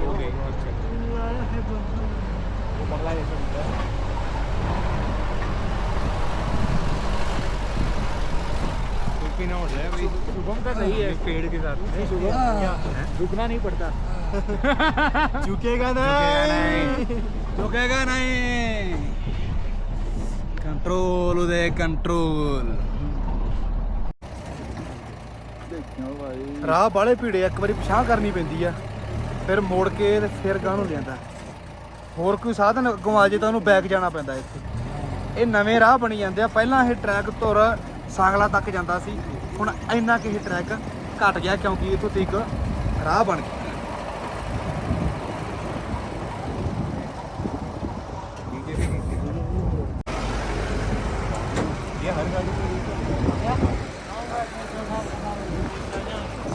गई हो जाए भाई? शुभम का सही है पेड़ के साथ नहीं झुकना नहीं पड़ता झुकेगा नहीं। झुकेगा नहीं। कंट्रोल उदय कंट्रोल ਕੰਟਰੋਲ ਰਾਹ ਬਾਲੇ ਭੀੜੇ ਆ, ਇੱਕ ਵਾਰੀ ਪਿਛਾਂ ਕਰਨੀ ਪੈਂਦੀ ਆ ਫਿਰ ਮੋੜ ਕੇ ਤੇ ਫਿਰ ਗਾਂ ਨੂੰ ਲਿਆਂਦਾ। ਹੋਰ ਕੋਈ ਸਾਧਨ ਅੱਗੋਂ ਆ ਜੇ ਤਾਂ ਉਹਨੂੰ ਬੈਕ ਜਾਣਾ ਪੈਂਦਾ ਇੱਥੇ। ਇਹ ਨਵੇਂ ਰਾਹ ਬਣੀ ਜਾਂਦੇ ਆ ਪਹਿਲਾਂ ਇਹ ਟਰੈਕ ਧੁਰ ਸਾਂਗਲਾ ਤੱਕ ਜਾਂਦਾ ਸੀ ਹੁਣ ਇੰਨਾ ਕਿ ਇਹ ਟਰੈਕ ਘਟ ਗਿਆ ਕਿਉਂਕਿ ਇੱਥੋਂ ਤੱਕ ਰਾਹ ਬਣ ਗਿਆ।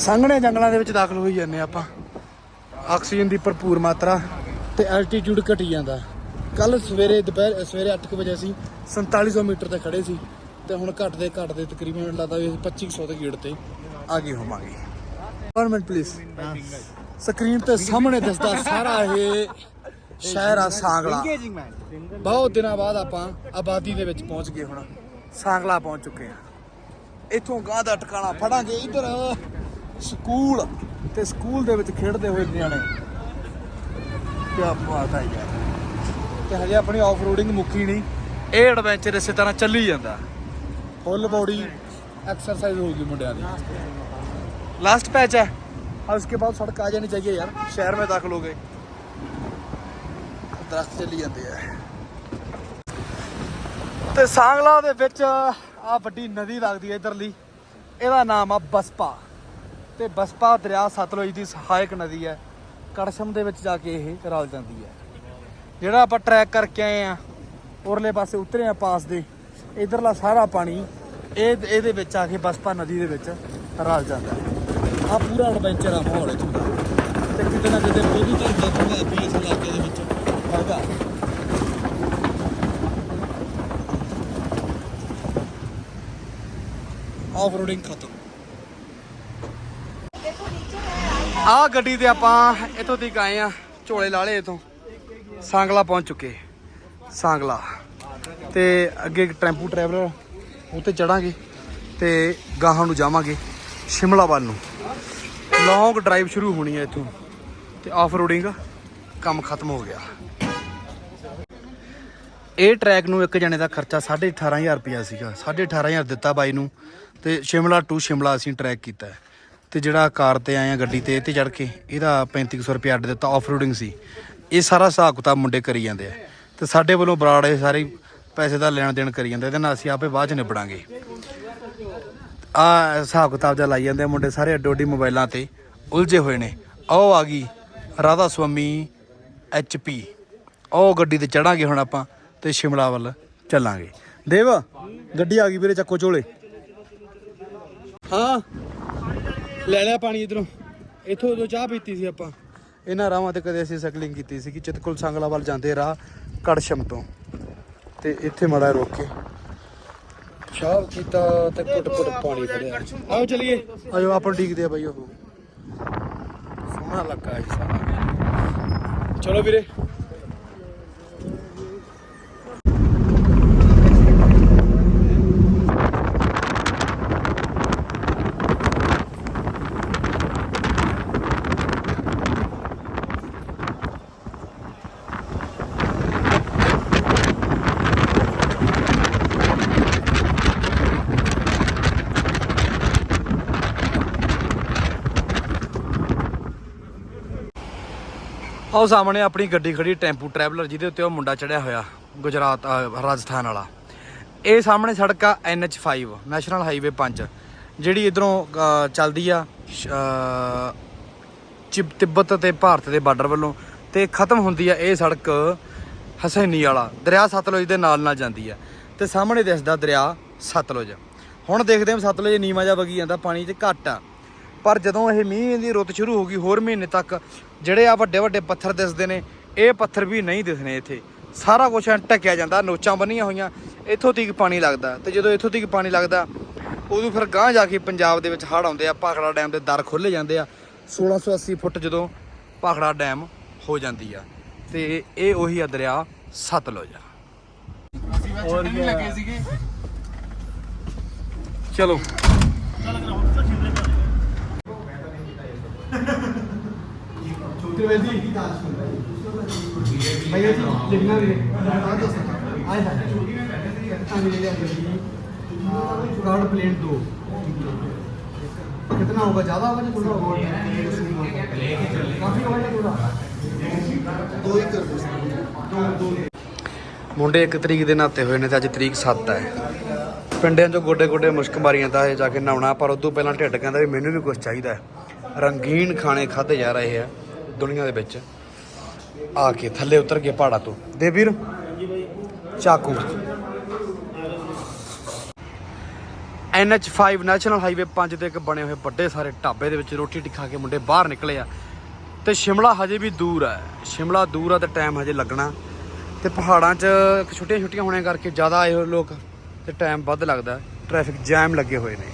ਸੰਘਣੇ ਜੰਗਲਾਂ ਦੇ ਵਿੱਚ ਦਾਖਲ ਹੋਈ ਜਾਂਦੇ ਆਪਾਂ। ਆਕਸੀਜਨ ਦੀ ਭਰਪੂਰ ਮਾਤਰਾ ਤੇ ਐਲਟੀਟਿਊਡ ਘਟੀ ਜਾਂਦਾ। ਕੱਲ ਸਵੇਰੇ ਦੁਪਹਿਰ ਸਵੇਰੇ 8:00 ਵਜੇ ਅਸੀਂ 4700 ਮੀਟਰ ਤੇ ਖੜੇ ਸੀ ਤੇ ਹੁਣ ਘਟਦੇ ਘਟਦੇ ਤਕਰੀਬਨ ਲੱਗਦਾ ਵੀ 2500 ਦੇ ਗੇੜ ਤੇ ਆ ਗਏ ਹੋਵਾਂਗੇ। 1 ਪਲੀਜ਼ ਸਕਰੀਨ ਤੇ ਸਾਹਮਣੇ ਦਿਸਦਾ ਸਾਰਾ ਇਹ ਸ਼ਹਿਰ ਆ ਸਾਂਗਲਾ। ਬਹੁਤ ਦਿਨਾਂ ਬਾਅਦ ਆਪਾਂ ਆਬਾਦੀ ਦੇ ਵਿੱਚ ਪਹੁੰਚ ਗਏ ਹੁਣ। ਸਾਂਗਲਾ ਪਹੁੰਚ ਚੁੱਕੇ ਆ ਇੱਥੋਂ ਗਾਂ ਦਾ ਟਿਕਾਣਾ ਫੜਾਂਗੇ ਇੱਧਰ। ਸਕੂਲ ਤੇ ਸਕੂਲ ਦੇ ਵਿੱਚ ਖੇਡਦੇ ਹੋਏ ਨਿਆਣੇ। ਕੀ ਬਾਤ ਹੈ ਯਾਰ। ਤੇ ਹਜੇ ਆਪਣੀ ਆਫ ਰੋਡਿੰਗ ਮੁੱਕੀ ਨਹੀਂ। ਇਹ ਐਡਵੈਂਚਰ ਇਸੇ ਤਰ੍ਹਾਂ ਚੱਲੀ ਜਾਂਦਾ। ਫੁੱਲ ਬੋਡੀ ਐਕਸਰਸਾਈਜ਼ ਹੋ ਗਈ ਮੁੰਡਿਆਂ ਦੀ। ਲਾਸਟ ਪੈਚ ਹੈ। अब इसके ਬਾਅਦ ਸੜਕ ਆ ਜਾਣੀ ਚਾਹੀਏ ਯਾਰ। ਸ਼ਹਿਰ में ਦਾਖਲ ਹੋ ਗਏ। ਦਰਖਤ ਚੱਲੀ ਜਾਂਦੇ ਆ। ਤੇ ਸਾਂਗਲਾ ਦੇ ਵਿੱਚ ਆ ਵੱਡੀ ਨਦੀ ਲੱਗਦੀ ਹੈ ਇਧਰਲੀ। ਇਹਦਾ ਨਾਮ ਆ ਬਸਪਾ। ਤੇ ਬਸਪਾ ਦਰਿਆ ਸਤਲੁਜ ਦੀ ਸਹਾਇਕ ਨਦੀ ਹੈ। ਕੜਸਮ ਦੇ ਵਿੱਚ ਜਾ ਕੇ ਇਹ ਰਲ ਜਾਂਦੀ ਹੈ। ਜਿਹੜਾ ਆਪਾਂ ਟਰੈਕ ਕਰਕੇ ਆਏ ਆ ਉਰਲੇ ਪਾਸੇ ਉਤਰੇ ਆ ਪਾਸ ਦੇ, ਇਧਰਲਾ ਸਾਰਾ ਪਾਣੀ ਇਹ ਇਹਦੇ ਵਿੱਚ ਆ ਕੇ ਬਸਪਾ ਨਦੀ ਦੇ ਵਿੱਚ ਰਲ ਜਾਂਦਾ ਹੈ। ਆ ਪੂਰਾ ਐਡਵੈਂਚਰ ਆ ਮਾਹੌਲ ਇੱਥੋਂ ਦਾ। ਤੇ ਕਿਤੇ ਨਾ ਕਿਤੇ ਬੋਧੀ ਵੀ ਦਾ ਪ੍ਰਭਾਵ ਵੀ ਇਸ ਇਲਾਕੇ ਦੇ ਵਿੱਚ ਹੈਗਾ। ਆਫ ਰੋਡਿੰਗ ਖਤਮ। ਆਹ ਗੱਡੀ ਤੇ ਆਪਾਂ ਇੱਥੋਂ ਤੱਕ ਆਏ ਆ, ਝੋਲੇ ਲਾਲੇ ਇਥੋਂ। ਸਾਂਗਲਾ ਪਹੁੰਚ ਚੁੱਕੇ। ਸਾਂਗਲਾ। ਤੇ ਅੱਗੇ ਇੱਕ ਟੈਂਪੂ ਟਰੈਵਲਰ ਉੱਤੇ ਚੜਾਂਗੇ ਤੇ ਗਾਹਾਂ ਨੂੰ ਜਾਵਾਂਗੇ ਸ਼ਿਮਲਾ ਵੱਲ ਨੂੰ। ਲੌਂਗ ਡਰਾਈਵ ਸ਼ੁਰੂ ਹੋਣੀ ਹੈ ਇੱਥੋਂ। ਤੇ ਆਫ ਰੋਡਿੰਗ ਕੰਮ ਖਤਮ ਹੋ ਗਿਆ। ਇਹ ਟਰੈਕ ਨੂੰ ਇੱਕ ਜਣੇ ਦਾ ਖਰਚਾ 18500 ਰੁਪਇਆ ਸੀਗਾ। 18500 ਦਿੱਤਾ ਬਾਈ ਨੂੰ ਤੇ ਸ਼ਿਮਲਾ ਟੂ ਸ਼ਿਮਲਾ ਅਸੀਂ ਟਰੈਕ ਕੀਤਾ। ਤੇ ਜਿਹੜਾ ਕਾਰ ਤੇ ਆਏ ਆ ਗੱਡੀ ਤੇ ਇਹ ਤੇ ਚੜ ਕੇ, ਇਹਦਾ 3500 ਰੁਪਿਆ ਅੱਡ ਦਿੱਤਾ ਆਫ ਰੋਡਿੰਗ ਸੀ। ਇਹ ਸਾਰਾ ਹਿਸਾਬ ਕਿਤਾਬ ਮੁੰਡੇ ਕਰੀ ਜਾਂਦੇ ਆ। ਤੇ ਸਾਡੇ ਵੱਲੋਂ ਬਰਾੜ ਇਹ ਸਾਰੇ ਪੈਸੇ ਦਾ ਲੈਣ ਦੇਣ ਕਰੀ ਜਾਂਦੇ ਇਹਦੇ ਨਾਲ ਅਸੀਂ ਆਪੇ ਬਾਅਦ ਚ ਨਿਬੜਾਂਗੇ। ਆ ਹਿਸਾਬ ਕਿਤਾਬ ਜਿਹਾ ਲਾਈ ਜਾਂਦੇ ਆ ਮੁੰਡੇ ਸਾਰੇ ਅੱਡੋ ਅੱਡੀ ਮੋਬਾਈਲਾਂ ਤੇ, ਉਲਝੇ ਹੋਏ ਨੇ। ਆਓ ਆ ਗਈ ਰਾਧਾ ਸੁਆਮੀ ਐਚਪੀ ਉਹ ਗੱਡੀ ਤੇ ਚੜਾਂਗੇ ਹੁਣ ਆਪਾਂ ਤੇ ਸ਼ਿਮਲਾ ਵੱਲ ਚੱਲਾਂਗੇ। ਦੇਵ, ਗੱਡੀ ਆ ਗਈ ਵੀਰੇ, ਚੱਕੋ ਝੋਲੇ। ਹਾਂ। ਲੈ ਲਿਆ ਪਾਣੀ ਇਧਰੋਂ। ਇੱਥੋਂ ਉਦੋਂ ਚਾਹ ਪੀਤੀ ਸੀ ਆਪਾਂ। ਇਹਨਾਂ ਰਾਵਾਂ ਤੇ ਕਦੇ ਅਸੀਂ ਸਾਈਕਲਿੰਗ ਕੀਤੀ ਸੀ ਕਿ ਚਿਤਕੁਲ ਸੰਗਲਾ ਵੱਲ ਜਾਂਦੇ ਰਾਹ ਕੜਸ਼ਮ ਤੋਂ। ਤੇ ਇੱਥੇ ਮੜਾ ਰੋਕ ਕੇ। ਸ਼ਾਹ ਕੀਤਾ ਤੇ ਕੁੱਟ ਕੁੱਟ ਪਾਣੀ ਫੜਿਆ। ਆਓ ਚਲੀਏ। ਆਜੋ ਆਪਾਂ ਡੀਕਦੇ ਆ ਬਾਈ ਉਹ। ਸੋਹਣਾ ਲੱਗਾ ਹੈ ਸਾਰਾ। ਚਲੋ ਵੀਰੇ। ਆਓ ਸਾਹਮਣੇ ਆਪਣੀ ਗੱਡੀ ਖੜੀ ਟੈਂਪੂ ਟਰੈਵਲਰ ਜਿਹਦੇ ਉੱਤੇ ਉਹ ਮੁੰਡਾ ਚੜਿਆ ਹੋਇਆ ਗੁਜਰਾਤ ਅਹ, ਰਾਜਸਥਾਨ ਵਾਲਾ। ਇਹ ਸਾਹਮਣੇ ਸੜਕ ਆ NH5 ਨੈਸ਼ਨਲ ਹਾਈਵੇ 5 ਜਿਹੜੀ ਇਧਰੋਂ ਚੱਲਦੀ ਆ ਸ਼- ਅਹ, ਚਿਬ ਤਿੱਬਤ ਤੇ ਭਾਰਤ ਦੇ ਬਾਰਡਰ ਵੱਲੋਂ ਤੇ ਖਤਮ ਹੁੰਦੀ ਆ ਇਹ ਸੜਕ ਹਸੈਨੀ ਵਾਲਾ ਦਰਿਆ ਸਤਲੁਜ ਦੇ ਨਾਲ ਨਾਲ ਜਾਂਦੀ ਆ। ਤੇ ਸਾਹਮਣੇ ਦਿਸਦਾ ਦਰਿਆ ਸਤਲੁਜ। ਹੁਣ ਦੇਖਦੇ ਹਾਂ ਸਤਲੁਜ ਨੀਵਾਂ ਜਾ ਵਗੀ ਜਾਂਦਾ ਪਾਣੀ 'ਚ ਘੱਟ ਆ। ਪਰ ਜਦੋਂ ਇਹ ਮੀਂਹ ਦੀ ਰੁੱਤ ਸ਼ੁਰੂ ਹੋ ਗਈ ਹੋਰ ਮਹੀਨੇ ਤੱਕ ਜਿਹੜੇ ਆ ਵੱਡੇ ਵੱਡੇ ਪੱਥਰ ਦਿਸਦੇ ਨੇ ਇਹ ਪੱਥਰ ਵੀ ਨਹੀਂ ਦਿਸਣੇ ਇੱਥੇ। ਸਾਰਾ ਕੁਝ ਢੱਕਿਆ ਜਾਂਦਾ ਨੋਚਾਂ ਬੰਨੀਆਂ ਹੋਈਆਂ ਇੱਥੋਂ ਤੀਕ ਪਾਣੀ ਲੱਗਦਾ। ਤੇ ਜਦੋਂ ਇੱਥੋਂ ਤੀਕ ਪਾਣੀ ਲੱਗਦਾ ਉਦੋਂ ਫਿਰ ਗਾਂਹ ਜਾ ਕੇ ਪੰਜਾਬ ਦੇ ਵਿੱਚ ਹੜ੍ਹ ਆਉਂਦੇ ਆ ਭਾਖੜਾ ਡੈਮ ਦੇ ਦਰ ਖੋਲੇ ਜਾਂਦੇ ਆ। 1680 ਫੁੱਟ ਜਦੋਂ ਭਾਖੜਾ ਡੈਮ ਹੋ ਜਾਂਦੀ ਆ। ਤੇ ਇਹ ਉਹੀ ਆ ਦਰਿਆ ਸਤਲੁਜ। ਆ ਔਰ ਕੀ ਲੱਗੇ ਸੀਗੇ। ਚਲੋ। भैया जी लिखना भी आए कार्ड प्लेट दो कितना होगा ज़्यादा होगा या थोड़ा होगा काफ़ी होगा या थोड़ा दो ही कर दो ਮੁੰਡੇ ਇੱਕ ਤਰੀਕ ਦੇ ਨਾਤੇ ਹੋਏ ਨੇ ਤੇ ਅੱਜ ਤਰੀਕ 7 ਹੈ ਪਿੰਡਾਂ 'ਚੋਂ ਗੋਡੇ ਗੋਡੇ ਮੁਸ਼ਕ ਮਾਰੀਆਂ ਤਾਂ ਇਹ ਜਾ ਕੇ ਨਹਾਉਣਾ ਪਰ ਉਦੋਂ ਪਹਿਲਾਂ ਢਿੱਡ ਕਹਿੰਦਾ ਵੀ ਮੈਨੂੰ ਵੀ ਕੁਝ ਚਾਹੀਦਾ ਹੈ ਰੰਗੀਨ ਖਾਣੇ ਖਾਦੇ ਜਾ ਰਹੇ ਆ ਦੁਨੀਆ ਦੇ ਵਿੱਚ। ਆ ਕੇ ਥੱਲੇ ਉਤਰ ਕੇ ਪਹਾੜਾਂ ਤੋਂ। ਦੇ ਵੀਰ, ਚਾਕੂ। NH5 ਨੈਸ਼ਨਲ ਹਾਈਵੇ 5 ਤੇ ਇੱਕ ਬਣੇ ਹੋਏ ਵੱਡੇ ਸਾਰੇ ਢਾਬੇ ਦੇ ਵਿੱਚ ਰੋਟੀ ਟਿੱਖਾ ਕੇ ਮੁੰਡੇ ਬਾਹਰ ਨਿਕਲੇ ਆ। ਤੇ ਸ਼ਿਮਲਾ ਹਜੇ ਵੀ ਦੂਰ ਹੈ ਸ਼ਿਮਲਾ ਦੂਰ ਆ ਤੇ ਟਾਈਮ ਹਜੇ ਲੱਗਣਾ। ਤੇ ਪਹਾੜਾਂ 'ਚ ਛੁੱਟੀਆਂ ਛੁੱਟੀਆਂ ਹੋਣੇ ਕਰਕੇ ਜ਼ਿਆਦਾ ਆਏ ਹੋਏ ਲੋਕ ਤੇ ਟਾਈਮ ਵੱਧ ਲੱਗਦਾ। ਟ੍ਰੈਫਿਕ ਜੈਮ ਲੱਗੇ ਹੋਏ ਨੇ।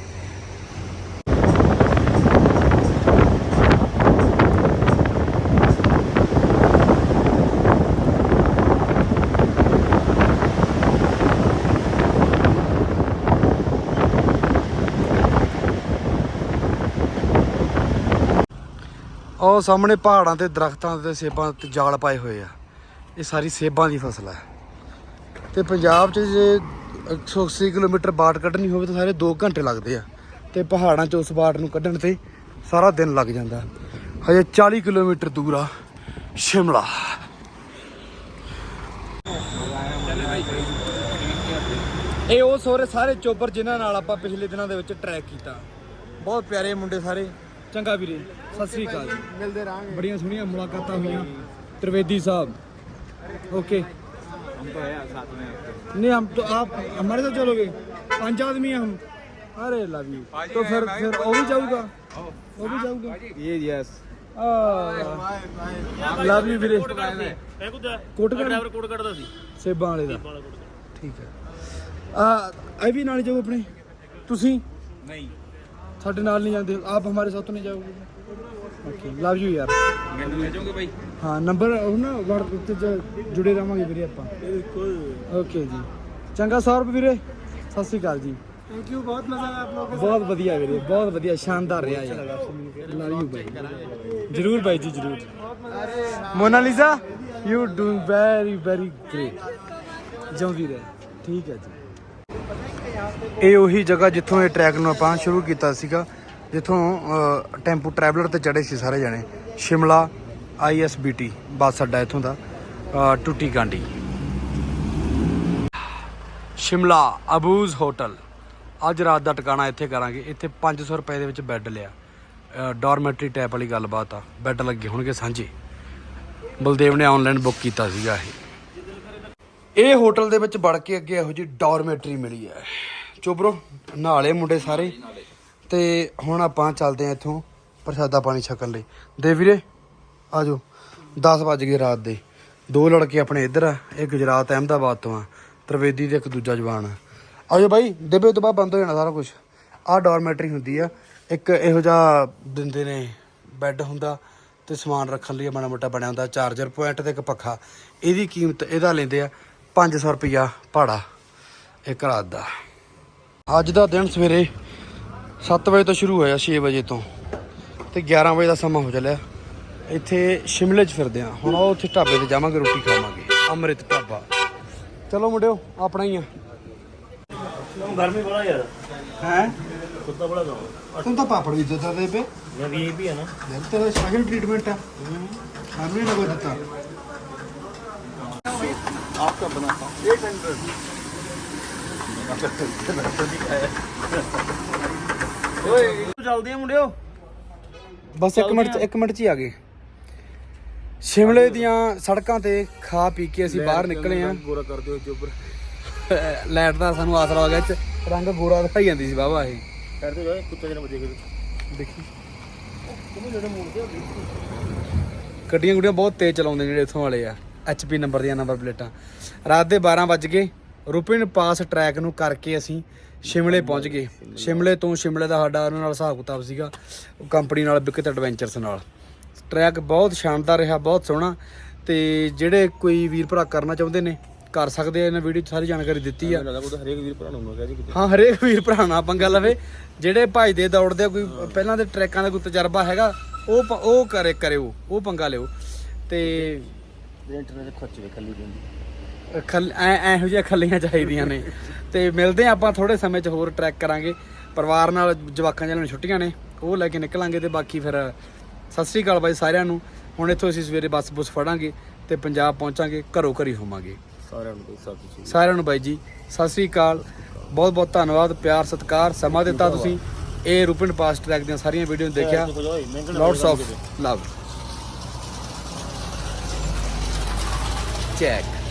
ਉਹ ਸਾਹਮਣੇ ਪਹਾੜਾਂ ਤੇ, ਦਰਖਤਾਂ ਤੇ ਸੇਬਾਂ ਤੇ ਜਾਲ ਪਾਏ ਹੋਏ ਆ। ਇਹ ਸਾਰੀ ਸੇਬਾਂ ਦੀ ਫਸਲ ਹੈ ਤੇ ਪੰਜਾਬ 'ਚ ਜੇ 180 ਕਿਲੋਮੀਟਰ ਬਾੜ ਕੱਢਣੀ ਹੋਵੇ ਤਾਂ ਸਾਰੇ 2 ਘੰਟੇ ਲੱਗਦੇ ਆ। ਤੇ ਪਹਾੜਾਂ 'ਚ ਉਸ ਬਾੜ ਨੂੰ ਕੱਢਣ ਤੇ ਸਾਰਾ ਦਿਨ ਲੱਗ ਜਾਂਦਾ। ਹਜੇ 40 ਕਿਲੋਮੀਟਰ ਦੂਰ ਆ ਸ਼ਿਮਲਾ। ਇਹ ਉਹ ਸੋਰੇ ਸਾਰੇ ਚੋਬਰ ਜਿਨ੍ਹਾਂ ਨਾਲ ਆਪਾਂ ਪਿਛਲੇ ਦਿਨਾਂ ਦੇ ਵਿੱਚ ਟਰੈਕ ਕੀਤਾ। ਬਹੁਤ ਪਿਆਰੇ ਮੁੰਡੇ ਸਾਰੇ। ਚੰਗਾ ਵੀਰੇ ਸਤਿ ਸ੍ਰੀ ਅਕਾਲ ਮਿਲਦੇ ਰਾਂਗੇ ਬੜੀਆਂ ਸੋਹਣੀਆਂ ਮੁਲਾਕਾਤਾਂ ਹੋਈਆਂ त्रिवेदी साहब ओके नहीं हम तो आप हमारे साथ चलोगे पांच आदमी हैं हम अरे लव यू तो फिर फिर वो भी जाऊंगा वो भी जाऊंगा ये यस ਲਵ ਯੂ ਵੀਰੇ ਇਹ ਕੁੱਦਾ ਕੋਟ ਕਰ ਡਰਾਈਵਰ ਕੋਡ ਕੱਢਦਾ ਸੀ ਸੇਬਾਂ ਵਾਲੇ ਦਾ ਠੀਕ ਹੈ ਆ ਇਹ ਵੀ ਨਾਲ ਜਾਓ ਆਪਣੇ ਤੁਸੀਂ नहीं ਸਾਡੇ ਨਾਲ ਨਹੀਂ ਜਾਂਦੇ ਆਪ ਹਮਾਰੇ ਸਾਥ ਨਹੀਂ ਜਾਓਗੇ ਓਕੇ ਲਵ ਯੂ ਯਾਰ मैंने ले जाओगे भाई ਹਾਂ ਨੰਬਰ ਉਹ ਨਾ WhatsApp ਤੇ ਜ- ਜੁੜੇ ਰਵਾਂਗੇ ਵੀਰੇ ਆਪਾਂ ਓਕੇ ਜੀ ਚੰਗਾ ਸੌਰਵ ਵੀਰੇ ਸਤਿ ਸ਼੍ਰੀ ਅਕਾਲ ਜੀ ਥੈਂਕ ਯੂ ਬਹੁਤ ਮਜ਼ਾ ਆਇਆ ਆਪ ਲੋਗੋਂ ਬਹੁਤ ਵਧੀਆ ਵੀਰੇ ਬਹੁਤ ਵਧੀਆ ਸ਼ਾਨਦਾਰ ਰਿਹਾ ਯਾਰ ਲਵ ਯੂ ਬਾਈ ਜਰੂਰ ਬਾਈ ਜੀ ਜਰੂਰ Monalisa you doing very very great ਜਿਉਂਦੀ ਰਹੇ ਠੀਕ ਹੈ ਜੀ ਇਹ ਉਹੀ ਜਗ੍ਹਾ ਜਿੱਥੋਂ ਇਹ ਟਰੈਕ ਨੂੰ ਆਪਾਂ ਸ਼ੁਰੂ ਕੀਤਾ ਸੀਗਾ, ਜਿੱਥੋਂ ਟੈਂਪੂ ਟਰੈਵਲਰ ਤੇ ਚੜੇ ਸੀ ਸਾਰੇ ਜਣੇ। ਸ਼ਿਮਲਾ ਆਈਐਸਬੀਟੀ ਬੱਸ ਅੱਡਾ ਇੱਥੋਂ ਦਾ ਟੁੱਟੀ ਕਾਂਡੀ ਸ਼ਿਮਲਾ, ਅਬੂਜ਼ ਹੋਟਲ। ਅੱਜ ਰਾਤ ਦਾ ਟਿਕਾਣਾ ਇੱਥੇ ਕਰਾਂਗੇ। ਇੱਥੇ 500 ਰੁਪਏ ਦੇ ਵਿੱਚ ਬੈੱਡ ਲਿਆ। ਡਾਰਮੈਟਰੀ ਟਾਈਪ ਵਾਲੀ ਗੱਲਬਾਤ ਆ। ਬੈੱਡ ਲੱਗੇ ਹੋਣਗੇ ਸਾਂਝੇ। ਬਲਦੇਵ ਨੇ ਆਨਲਾਈਨ ਬੁੱਕ ਕੀਤਾ ਸੀਗਾ ਇਹ। ਇਹ ਹੋਟਲ ਦੇ ਵਿੱਚ ਵੜ ਕੇ ਅੱਗੇ ਇਹੋ ਜੀ ਡਾਰਮੈਟਰੀ ਮਿਲੀ ਹੈ। ਚੋਬਰੋ ਨਾਲੇ ਮੁੰਡੇ ਸਾਰੇ। ਤੇ ਹੁਣ ਆਪਾਂ ਚੱਲਦੇ ਆ ਇੱਥੋਂ ਪ੍ਰਸ਼ਾਦਾ ਪਾਣੀ ਛਕਣ ਲਈ। ਦੇ ਵੀਰੇ, ਆਜੋ 10 ਵੱਜ ਗਏ ਰਾਤ ਦੇ। ਦੋ ਲੜਕੇ ਆਪਣੇ ਇੱਧਰ ਆ ਇਹ ਗੁਜਰਾਤ, ਅਹਿਮਦਾਬਾਦ ਤੋਂ ਆ। ਤ੍ਰਿਵੇਦੀ ਤੇ ਇੱਕ ਦੂਜਾ ਜਵਾਨ ਆ। ਆਜੋ ਬਾਈ ਡੱਬੇ ਤੋਂ ਬਾਅਦ ਬੰਦ ਹੋ ਜਾਣਾ ਸਾਰਾ ਕੁਝ ਆਹ ਡਾਰਮੈਟਰੀ ਹੁੰਦੀ ਆ। ਇੱਕ ਇਹੋ ਜਿਹਾ ਦਿੰਦੇ ਨੇ ਬੈੱਡ ਹੁੰਦਾ ਤੇ ਸਮਾਨ ਰੱਖਣ ਲਈ ਮਾੜਾ ਮੋਟਾ ਬਣਿਆ ਹੁੰਦਾ। ਚਾਰਜਰ ਪੁਆਇੰਟ ਤੇ ਇੱਕ ਪੱਖਾ। ਇਹਦੀ ਕੀਮਤ ਇਹਦਾ ਲੈਂਦੇ ਆ 500 ਰੁਪਿਆ ਭਾੜਾ ਇੱਕ ਰਾਤ ਦਾ। ਅੱਜ ਦਾ ਦਿਨ ਸਵੇਰੇ 7 ਵਜੇ ਤੋਂ ਸ਼ੁਰੂ ਹੋਇਆ 6 ਵਜੇ ਤੋਂ ਤੇ 11 ਵਜੇ ਦਾ ਸਮਾਂ ਹੋ ਚੱਲਿਆ। ਇੱਥੇ ਸ਼ਿਮਲੇ 'ਚ ਫਿਰਦੇ ਆ ਹੁਣ ਉਹ ਉੱਥੇ ਢਾਬੇ ਤੇ ਜਾਵਾਂਗੇ ਰੋਟੀ ਖਾਵਾਂਗੇ। ਅੰਮ੍ਰਿਤ ਢਾਬਾ। ਚਲੋ ਮੁੰਡਿਓ ਆਪਣਾ ਹੀ ਆ। ਗਰਮੀ ਬੜਾ ਯਾਰ। ਹੈ? ਕੁੱਤਾ ਬੜਾ ਗਾਉਂ ਤੂੰ ਤਾਂ ਪਾਪੜ ਵੀ ਦਿੱਤਾ ਦੇ ਪੇ ਵੀ ਵੀ ਆ ਨਾ। ਦਿਲ ਤੇਰਾ ਸਪੈਸ਼ਲ ਟ੍ਰੀਟਮੈਂਟ ਆ। ਹਮਨੇ ਨਾ ਕੋਈ ਦਿੱਤਾ। ट्रीटमेंट है हमें ना कोई देता ਚੱਲਦੇ ਆ ਮੁੰਡਿਓ ਬਸ ਇੱਕ ਮਿੰਟ ਚ ਇੱਕ ਮਿੰਟ ਚ ਹੀ ਆ ਗਏ ਸ਼ਿਮਲੇ ਦੀਆਂ ਸੜਕਾਂ ਤੇ ਖਾ ਪੀ ਕੇ ਅਸੀਂ ਬਾਹਰ ਨਿਕਲੇ ਆ ਗੋਰਾ ਕਰ ਦਿਓ ਜੋਬਰ ਲਾਈਟ ਦਾ ਸਾਨੂੰ ਆਸਰਾ ਹੋ ਗਿਆ ਚ ਰੰਗ ਗੋਰਾ ਦਿਖਾਈ ਜਾਂਦੀ ਸੀ ਬਾਬਾ ਇਹ ਸਾਈਡ ਤੇ ਜਾ ਕੁੱਤੇ ਜਿਹਨੇ ਵੱਜੇ ਗਏ ਦੇਖੀ ਕਿਵੇਂ ਜਿਹੜੇ ਮੋੜ ਤੇ ਗੱਡੀਆਂ ਗੁੱਡੀਆਂ ਬਹੁਤ ਤੇਜ਼ ਚਲਾਉਂਦੇ ਨੇ ਜਿਹੜੇ ਇੱਥੋਂ ਵਾਲੇ ਆ ਐਚਪੀ ਨੰਬਰ ਦੀਆਂ ਨੰਬਰ ਪਲੇਟਾਂ। ਰਾਤ ਦੇ 12 ਵੱਜ ਗਏ। ਰੁਪਿਨ ਪਾਸ ਟਰੈਕ ਨੂੰ ਕਰਕੇ ਅਸੀਂ ਸ਼ਿਮਲੇ ਪਹੁੰਚ ਗਏ। ਸ਼ਿਮਲੇ ਤੋਂ ਸ਼ਿਮਲੇ ਦਾ ਸਾਡਾ ਉਹਨਾਂ ਨਾਲ ਹਿਸਾਬ ਕਿਤਾਬ ਸੀਗਾ ਕੰਪਨੀ ਨਾਲ ਬਿਕਟ ਐਡਵੈਂਚਰਸ ਨਾਲ। ਟਰੈਕ ਬਹੁਤ ਸ਼ਾਨਦਾਰ ਰਿਹਾ ਬਹੁਤ ਸੋਹਣਾ। ਤੇ ਜਿਹੜੇ ਕੋਈ ਵੀਰ ਭਰਾ ਕਰਨਾ ਚਾਹੁੰਦੇ ਨੇ ਕਰ ਸਕਦੇ ਆ। ਇਹਨਾਂ ਵੀਡੀਓ 'ਚ ਸਾਰੀ ਜਾਣਕਾਰੀ ਦਿੱਤੀ ਆ। ਹਰੇਕ ਵੀਰ ਭਰਾ ਨੂੰ ਕਹਿ ਜੀ ਕਿਤੇ। ਹਾਂ ਹਰੇਕ ਵੀਰ ਭਰਾ ਨਾਲ ਪੰਗਾ ਲਵੇ। ਜਿਹੜੇ ਭਜਦੇ ਦੌੜਦੇ ਆ, ਕੋਈ ਪਹਿਲਾਂ ਦੇ ਟਰੈਕਾਂ ਦਾ ਕੋਈ ਤਜਰਬਾ ਹੈਗਾ ਉਹ ਉਹ ਕਰੇ ਕਰਿਓ ਉਹ ਪੰਗਾ ਲਿਓ। ਤੇ ਇੰਟਰਨੈਟ ਵੇ ਖਲ ਐ ਇਹੋ ਜਿਹੀਆਂ ਖੱਲੀਆਂ ਚਾਹੀਦੀਆਂ ਨੇ। ਤੇ ਮਿਲਦੇ ਆ ਆਪਾਂ ਥੋੜੇ ਸਮੇਂ 'ਚ ਹੋਰ ਟਰੈਕ ਕਰਾਂਗੇ। ਪਰਿਵਾਰ ਨਾਲ ਜਵਾਕਾਂ ਜਿਹਨਾਂ ਨੂੰ ਛੁੱਟੀਆਂ ਨੇ ਉਹ ਲੈ ਕੇ ਨਿਕਲਾਂਗੇ ਤੇ ਬਾਕੀ ਫਿਰ ਸਤਿ ਸ੍ਰੀ ਅਕਾਲ ਬਾਈ ਸਾਰਿਆਂ ਨੂੰ। ਹੁਣ ਇੱਥੋਂ ਅਸੀਂ ਸਵੇਰੇ ਬੱਸ ਬੁੱਸ ਫੜਾਂਗੇ ਤੇ ਪੰਜਾਬ ਪਹੁੰਚਾਂਗੇ ਘਰੋਂ ਘਰੀ ਹੋਵਾਂਗੇ। ਸਾਰਿਆਂ ਨੂੰ ਸਭ ਕੁਝ ਸਾਰਿਆਂ ਨੂੰ ਬਾਈ ਜੀ ਸਤਿ ਸ੍ਰੀ ਅਕਾਲ। ਬਹੁਤ ਬਹੁਤ ਧੰਨਵਾਦ ਪਿਆਰ ਸਤਿਕਾਰ। ਸਮਾਂ ਦਿੱਤਾ ਤੁਸੀਂ। ਇਹ ਰੂਪਨ ਪਾਸ ਟਰੈਕ ਦੀਆਂ ਸਾਰੀਆਂ ਵੀਡੀਓ ਦੇਖਿਆ। Lots of love check